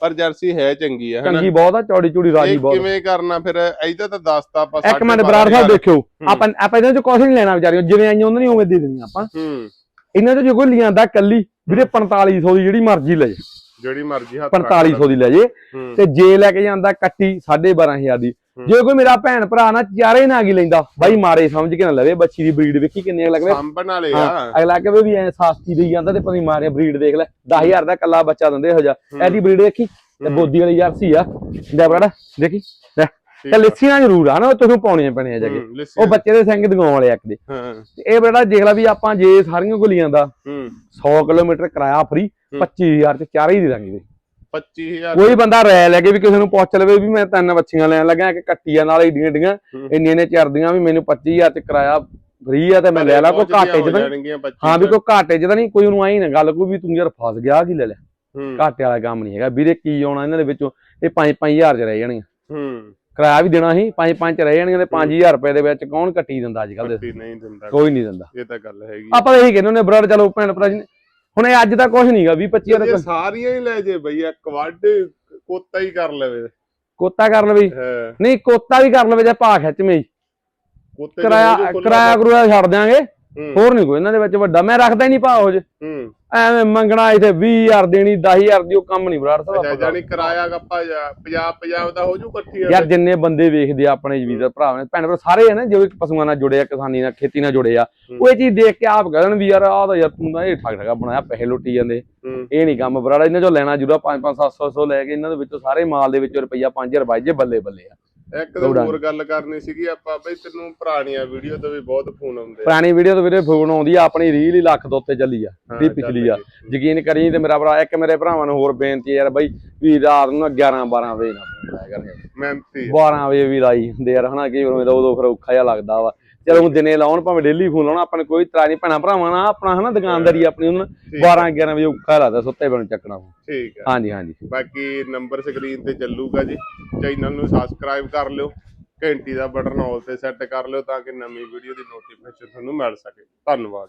ਪਰ ਜਰਸੀ ਹੈ ਚੰਗੀ ਆ ਹਨਾ? ਚੰਗੀ ਬਹੁਤ ਆ ਚੌੜੀ ਚੂੜੀ ਰਾਜੀ ਬਹੁਤ ਕਿਵੇਂ ਕਰਨਾ ਫਿਰ? ਇਹਦਾ ਤਾਂ ਦੱਸਤਾ ਆਪਾਂ ਇੱਕ ਮਿੰਟ ਬਰਾੜ ਸਾਹਿਬ ਦੇਖਿਓ। ਆਪਾਂ ਆਪਾਂ ਇਹਨਾਂ ਚੋਂ ਕੁਛ ਨਹੀਂ ਲੈਣਾ ਵਿਚਾਰੀਆਂ ਜਿਵੇਂ ਆਈਆਂ ਉਹਨਾਂ ਨਹੀਂ ਉਵੇਂ ਦੇ ਦੇਣੀਆਂ ਆਪਾਂ। ਹੂੰ। ਇਹਨਾਂ ਚੋਂ ਜੇ ਕੋਈ ਲਿਆਂਦਾ ਕੱਲੀ ਵੀਰੇ 4500 ਦੀ ਜਿਹੜੀ ਮਰਜ਼ੀ ਲੈ ਜੇ ਜਿਹੜੀ ਮਰਜ਼ੀ ਹੱਥ 4500 ਦੀ ਲੈ ਜੇ ਤੇ ਜੇ ਲੈ ਕੇ ਜਾਂਦਾ ਕੱਟੀ 12500 ਦੀ। ਜੇ ਕੋਈ ਮੇਰਾ ਭੈਣ ਭਰਾ ਨਾ ਚਾਰੇ ਨਾ ਕੀ ਲੈਂਦਾ ਬਾਈ ਮਾਰੇ ਸਮਝ ਕੇ ਨਾ ਲਵੇ ਬੱਚੀ ਦੀ ਬਰੀਡ ਵੇਖੀ ਕਿੰਨੇ ਲੱਗਵੇ ਸਾਂਭਣ ਵਾਲੇ ਆ। ਅਗਲਾ ਕਹੇ ਵੀ ਐ ਸਾਸਤੀ ਦੇਈ ਜਾਂਦਾ ਤੇ ਪਤੀ ਮਾਰੇ ਬਰੀਡ ਦੇਖ ਲੈ 10000 ਦਾ ਕੱਲਾ ਬੱਚਾ ਦਿੰਦੇ ਇਹੋ ਜਿਹਾ। ਐਦੀ ਬਰੀਡ ਦੇਖੀ ਤੇ। ਬੋਦੀ ਵਾਲੀ ਜਰਸੀ ਆ। ਲੈ ਬੜਾ ਦੇਖੀ ਤੇ। ਲੱਸੀਆਂ ਜ਼ਰੂਰ ਆ ਨਾ ਤੁਹਾਨੂੰ ਪਾਉਣੀਆਂ ਪੈਣੀਆਂ ਜਾ ਕੇ। ਉਹ ਬੱਚੇ ਦੇ ਸਿੰਘ ਦਿਗਾਉਣ ਵਾਲੇ ਇੱਕ ਦੇ। ਹਾਂ। ਤੇ ਇਹ ਬੜਾ ਦੇਖ ਲੈ ਵੀ ਆਪਾਂ ਜੇ ਸਾਰੀਆਂ ਗੋਲੀਆਂ ਦਾ ਹੂੰ। 100 ਕਿਲੋਮੀਟਰ ਕਿਰਾਇਆ ਫ੍ਰੀ ਹੂੰ। 25000 ਚ ਚਾਰੇ ਹੀ ਦੇ ਦਾਂਗੇ। 25000 ਕੋਈ ਬੰਦਾ ਰਾਇ ਲੈ ਕੇ ਵੀ ਕਿਸੇ ਨੂੰ ਪੁੱਛ ਲਵੇ ਵੀ ਮੈਂ ਤਿੰਨ ਬੱਚੀਆਂ ਲੈਣ ਲੱਗਾ ਇੱਕ ਕੱਟੀਆਂ ਨਾਲ ਏਡੀਆਂ ਏਡੀਆਂ। ਇੰਨੀਆਂ ਨੇ ਚਰਦੀਆਂ ਵੀ ਮੈਨੂੰ 25000 ਚ ਕਿਰਾਇਆ ਫ੍ਰੀ ਆ ਤੇ ਮੈਂ ਲੈ ਲਾ ਕੋਈ ਘਾਟੇ ਚ ਤਾਂ। ਹਾਂ ਵੀ ਕੋਈ ਘਾਟੇ ਚ ਤਾਂ ਨਹੀਂ ਕੋਈ ਉਹਨੂੰ ਆਈ ਨਾ ਗੱਲ ਕੋਈ ਵੀ ਤੂੰ ਯਾਰ ਫਸ ਗਿਆ ਕੀ ਲੈ ਲੈ ਘਾਟੇ ਵਾਲਾ ਕੰਮ ਨਹੀਂ ਹੈਗਾ। ਵੀਰੇ ਕੀ ਆਉਣਾ ਇਹਨਾਂ ਦੇ ਵਿੱਚੋਂ? ਇਹ 5-5000 ਚ ਰਹਿ ਜਾਣਗੀਆਂ। ਹੂੰ। ਕਿਰਾਇਆ ਵੀ ਦੇਣਾ ਸੀ 5-5 ਚ ਰਹਿ ਜਾਣਗੀਆਂ ਤੇ 5000 ਰੁਪਏ ਦੇ ਵਿੱਚ ਕੌਣ ਕੱਟੀ ਦਿੰਦਾ ਅੱਜ ਕੱਲ ਦੇ ਕੋਈ ਨਹੀਂ ਦਿੰਦਾ। ਇਹ ਤਾਂ ਗੱਲ ਹੈਗੀ। ਆਪਾਂ ਇਹੀ ਕਹਿੰਦੇ ਹੁੰਦੇ ਬ੍ਰਦਰ ਚਲੋ ਭੈਣ ਭਰਾ ਜੀ ਨੇ- ਹੁਣ ਇਹ ਅੱਜ ਤਾਂ ਕੁਝ ਨਹੀਂਗਾ 20 25 ਇਹ ਦਾ ਸਾਰੀਆਂ ਹੀ ਲੈ ਜੇ ਬਈ ਇੱਕ ਵੱਡ ਕੋਤਾ ਹੀ ਕਰ ਲਵੇ। ਕੋਤਾ ਕਰ ਲਵੇ ਨਹੀਂ ਕੋਤਾ ਵੀ ਕਰ ਲਵੇ ਜੇ ਭਾ ਖਿੱਚਵੇਂ ਨੂੰ ਕਿਰਾਇਆ ਕਿਰਾਇਆ ਕਰੂਆ ਛੱਡ ਦਿਆਂਗੇ। ਹੋਰ ਨਹੀਂ ਕੋਈ ਇਹਨਾਂ ਦੇ ਵਿੱਚ ਵੱਡਾ। ਮੈਂ ਰੱਖਦਾ ਹੀ ਨਹੀਂ ਭਾ ਹੋ ਜੇ। ਹੂੰ। ਐਵੇਂ ਮੰਗਣਾ ਇੱਥੇ 20000 ਦੇਣੀ 10000 ਦੀ ਉਹ ਕੰਮ ਨਹੀਂ ਬਰਾੜ ਸਾਹਿਬ ਅੱਛਾ ਆਪਾਂ ਜਾਨੀ ਕਿਰਾਇਆ ਗੱਪਾ 50 50 ਦਾ ਹੋ ਜੂ ਇਕੱਠੀ ਯਾਰ ਜਿੰਨੇ ਬੰਦੇ ਵੇਖਦੇ ਆ ਆਪਣੇ ਜਵੀਰ ਭਰਾ ਨੇ ਭੈਣ ਭਰਾ ਸਾਰੇ ਆ ਨਾ ਜਿਹੜੇ ਪਸ਼ੂਆਂ ਨਾਲ ਜੁੜੇ ਆ ਕਿਸਾਨੀ ਨਾਲ ਖੇਤੀ ਨਾਲ ਜੁੜੇ ਆ ਉਹ ਇਹ ਚੀਜ਼ ਦੇਖ ਕੇ ਆਪ ਕਹਿਣ ਵੀ ਯਾਰ ਆਹ ਤਾਂ ਯਾਰ ਤੂੰ ਤਾਂ ਇਹ ਠੱਗ ਠਗਾ ਬਣਾਇਆ ਪੈਸੇ ਲੁੱਟੀ ਜਾਂਦੇ। ਹੂੰ। ਇਹ ਨਹੀਂ ਕੰਮ ਬਰਾੜਾ ਇਹਨਾਂ ਚੋਂ ਲੈਣਾ ਜੁਰਾ 5 5 700 700 ਲੈ ਕੇ ਇਹਨਾਂ ਦੇ ਵਿੱਚੋਂ ਸਾਰੇ ਮਾਲ ਦੇ ਵਿੱਚੋਂ ਰੁਪਈਆ 5000 ਬਾਈ ਜੇ ਬੱਲੇ ਬੱਲੇ ਆ। ਇੱਕ ਦੌੜਾਂਗੇ। ਹੋਰ ਗੱਲ ਕਰਨੀ ਸੀਗੀ ਆਪਾਂ ਬਈ ਤੈਨੂੰ ਪੁਰਾਣੀਆਂ ਵੀਡੀਓ ਤੋਂ ਵੀ ਬਹੁਤ ਫੋਨ ਆਉਂਦੇ ਪੁਰਾਣੀ ਵੀਡੀਓ ਤੋਂ ਵੀਰੇ ਫੋਨ ਆਉਂਦੀ ਆ ਆਪਣੀ ਰੀਲ ਹੀ ਲੱਖ ਤੋਂ ਉੱਤੇ ਚੱਲੀ ਆ ਚੱਲ ਪਿਛਲੀ ਆ। ਯਕੀਨ ਕਰੀ ਤੇ ਮੇਰਾ ਭਰਾ ਇੱਕ ਮੇਰੇ ਭਰਾਵਾਂ ਨੂੰ ਹੋਰ ਬੇਨਤੀ ਯਾਰ ਬਾਈ ਵੀ ਰਾਤ ਨੂੰ 11 12 ਵਜੇ ਨਾ ਫੋਨ ਲਾਇਆ ਕਰਨੇ ਮਿਹਨਤੀ ਆ। 12 ਵਜੇ ਵੀ ਲਾਈ ਹੁੰਦੇ ਯਾਰ ਹਨਾ ਵਾਰ ਮੇਰਾ ਉਦੋਂ ਫਿਰ ਔਖਾ ਜਿਹਾ ਲੱਗਦਾ ਵਾ ਚਲੋ ਦਿਨੇ ਲਾਉਣ ਭਾਵੇਂ ਡੇਲੀ ਫੋਨ ਲਾਉਣਾ ਆਪਾਂ ਨੂੰ ਕੋਈ ਤਰ੍ਹਾਂ ਨਹੀਂ ਭੈਣਾ ਭਰਾਵਾਂ ਨਾਲ ਆਪਣਾ ਹਨਾ ਦੁਕਾਨਦਾਰੀ ਆਪਣੀ ਉਹਨਾਂ ਠੀਕ 12 11 ਵਜੇ ਔਖਾ ਲੱਗਦਾ ਸੁੱਤੇ ਬਣ ਚੱਕਣਾ ਠੀਕ ਹੈ। ਹਾਂਜੀ ਹਾਂਜੀ। ਬਾਕੀ ਨੰਬਰ ਸਕਰੀਨ ਤੇ ਚੱਲੂਗਾ ਜੀ। ਚੈਨਲ ਨੂੰ ਸਬਸਕ੍ਰਾਈਬ ਕਰ ਲਿਓ ਘੰਟੀ ਦਾ ਬਟਨ ਆਲ ਤੇ ਸੈੱਟ ਕਰ ਲਿਓ ਤਾਂ ਕਿ ਨਵੀਂ ਵੀਡੀਓ ਦੀ ਨੋਟੀਫਿਕੇਸ਼ਨ ਤੁਹਾਨੂੰ ਮਿਲ ਸਕੇ। ਧੰਨਵਾਦ।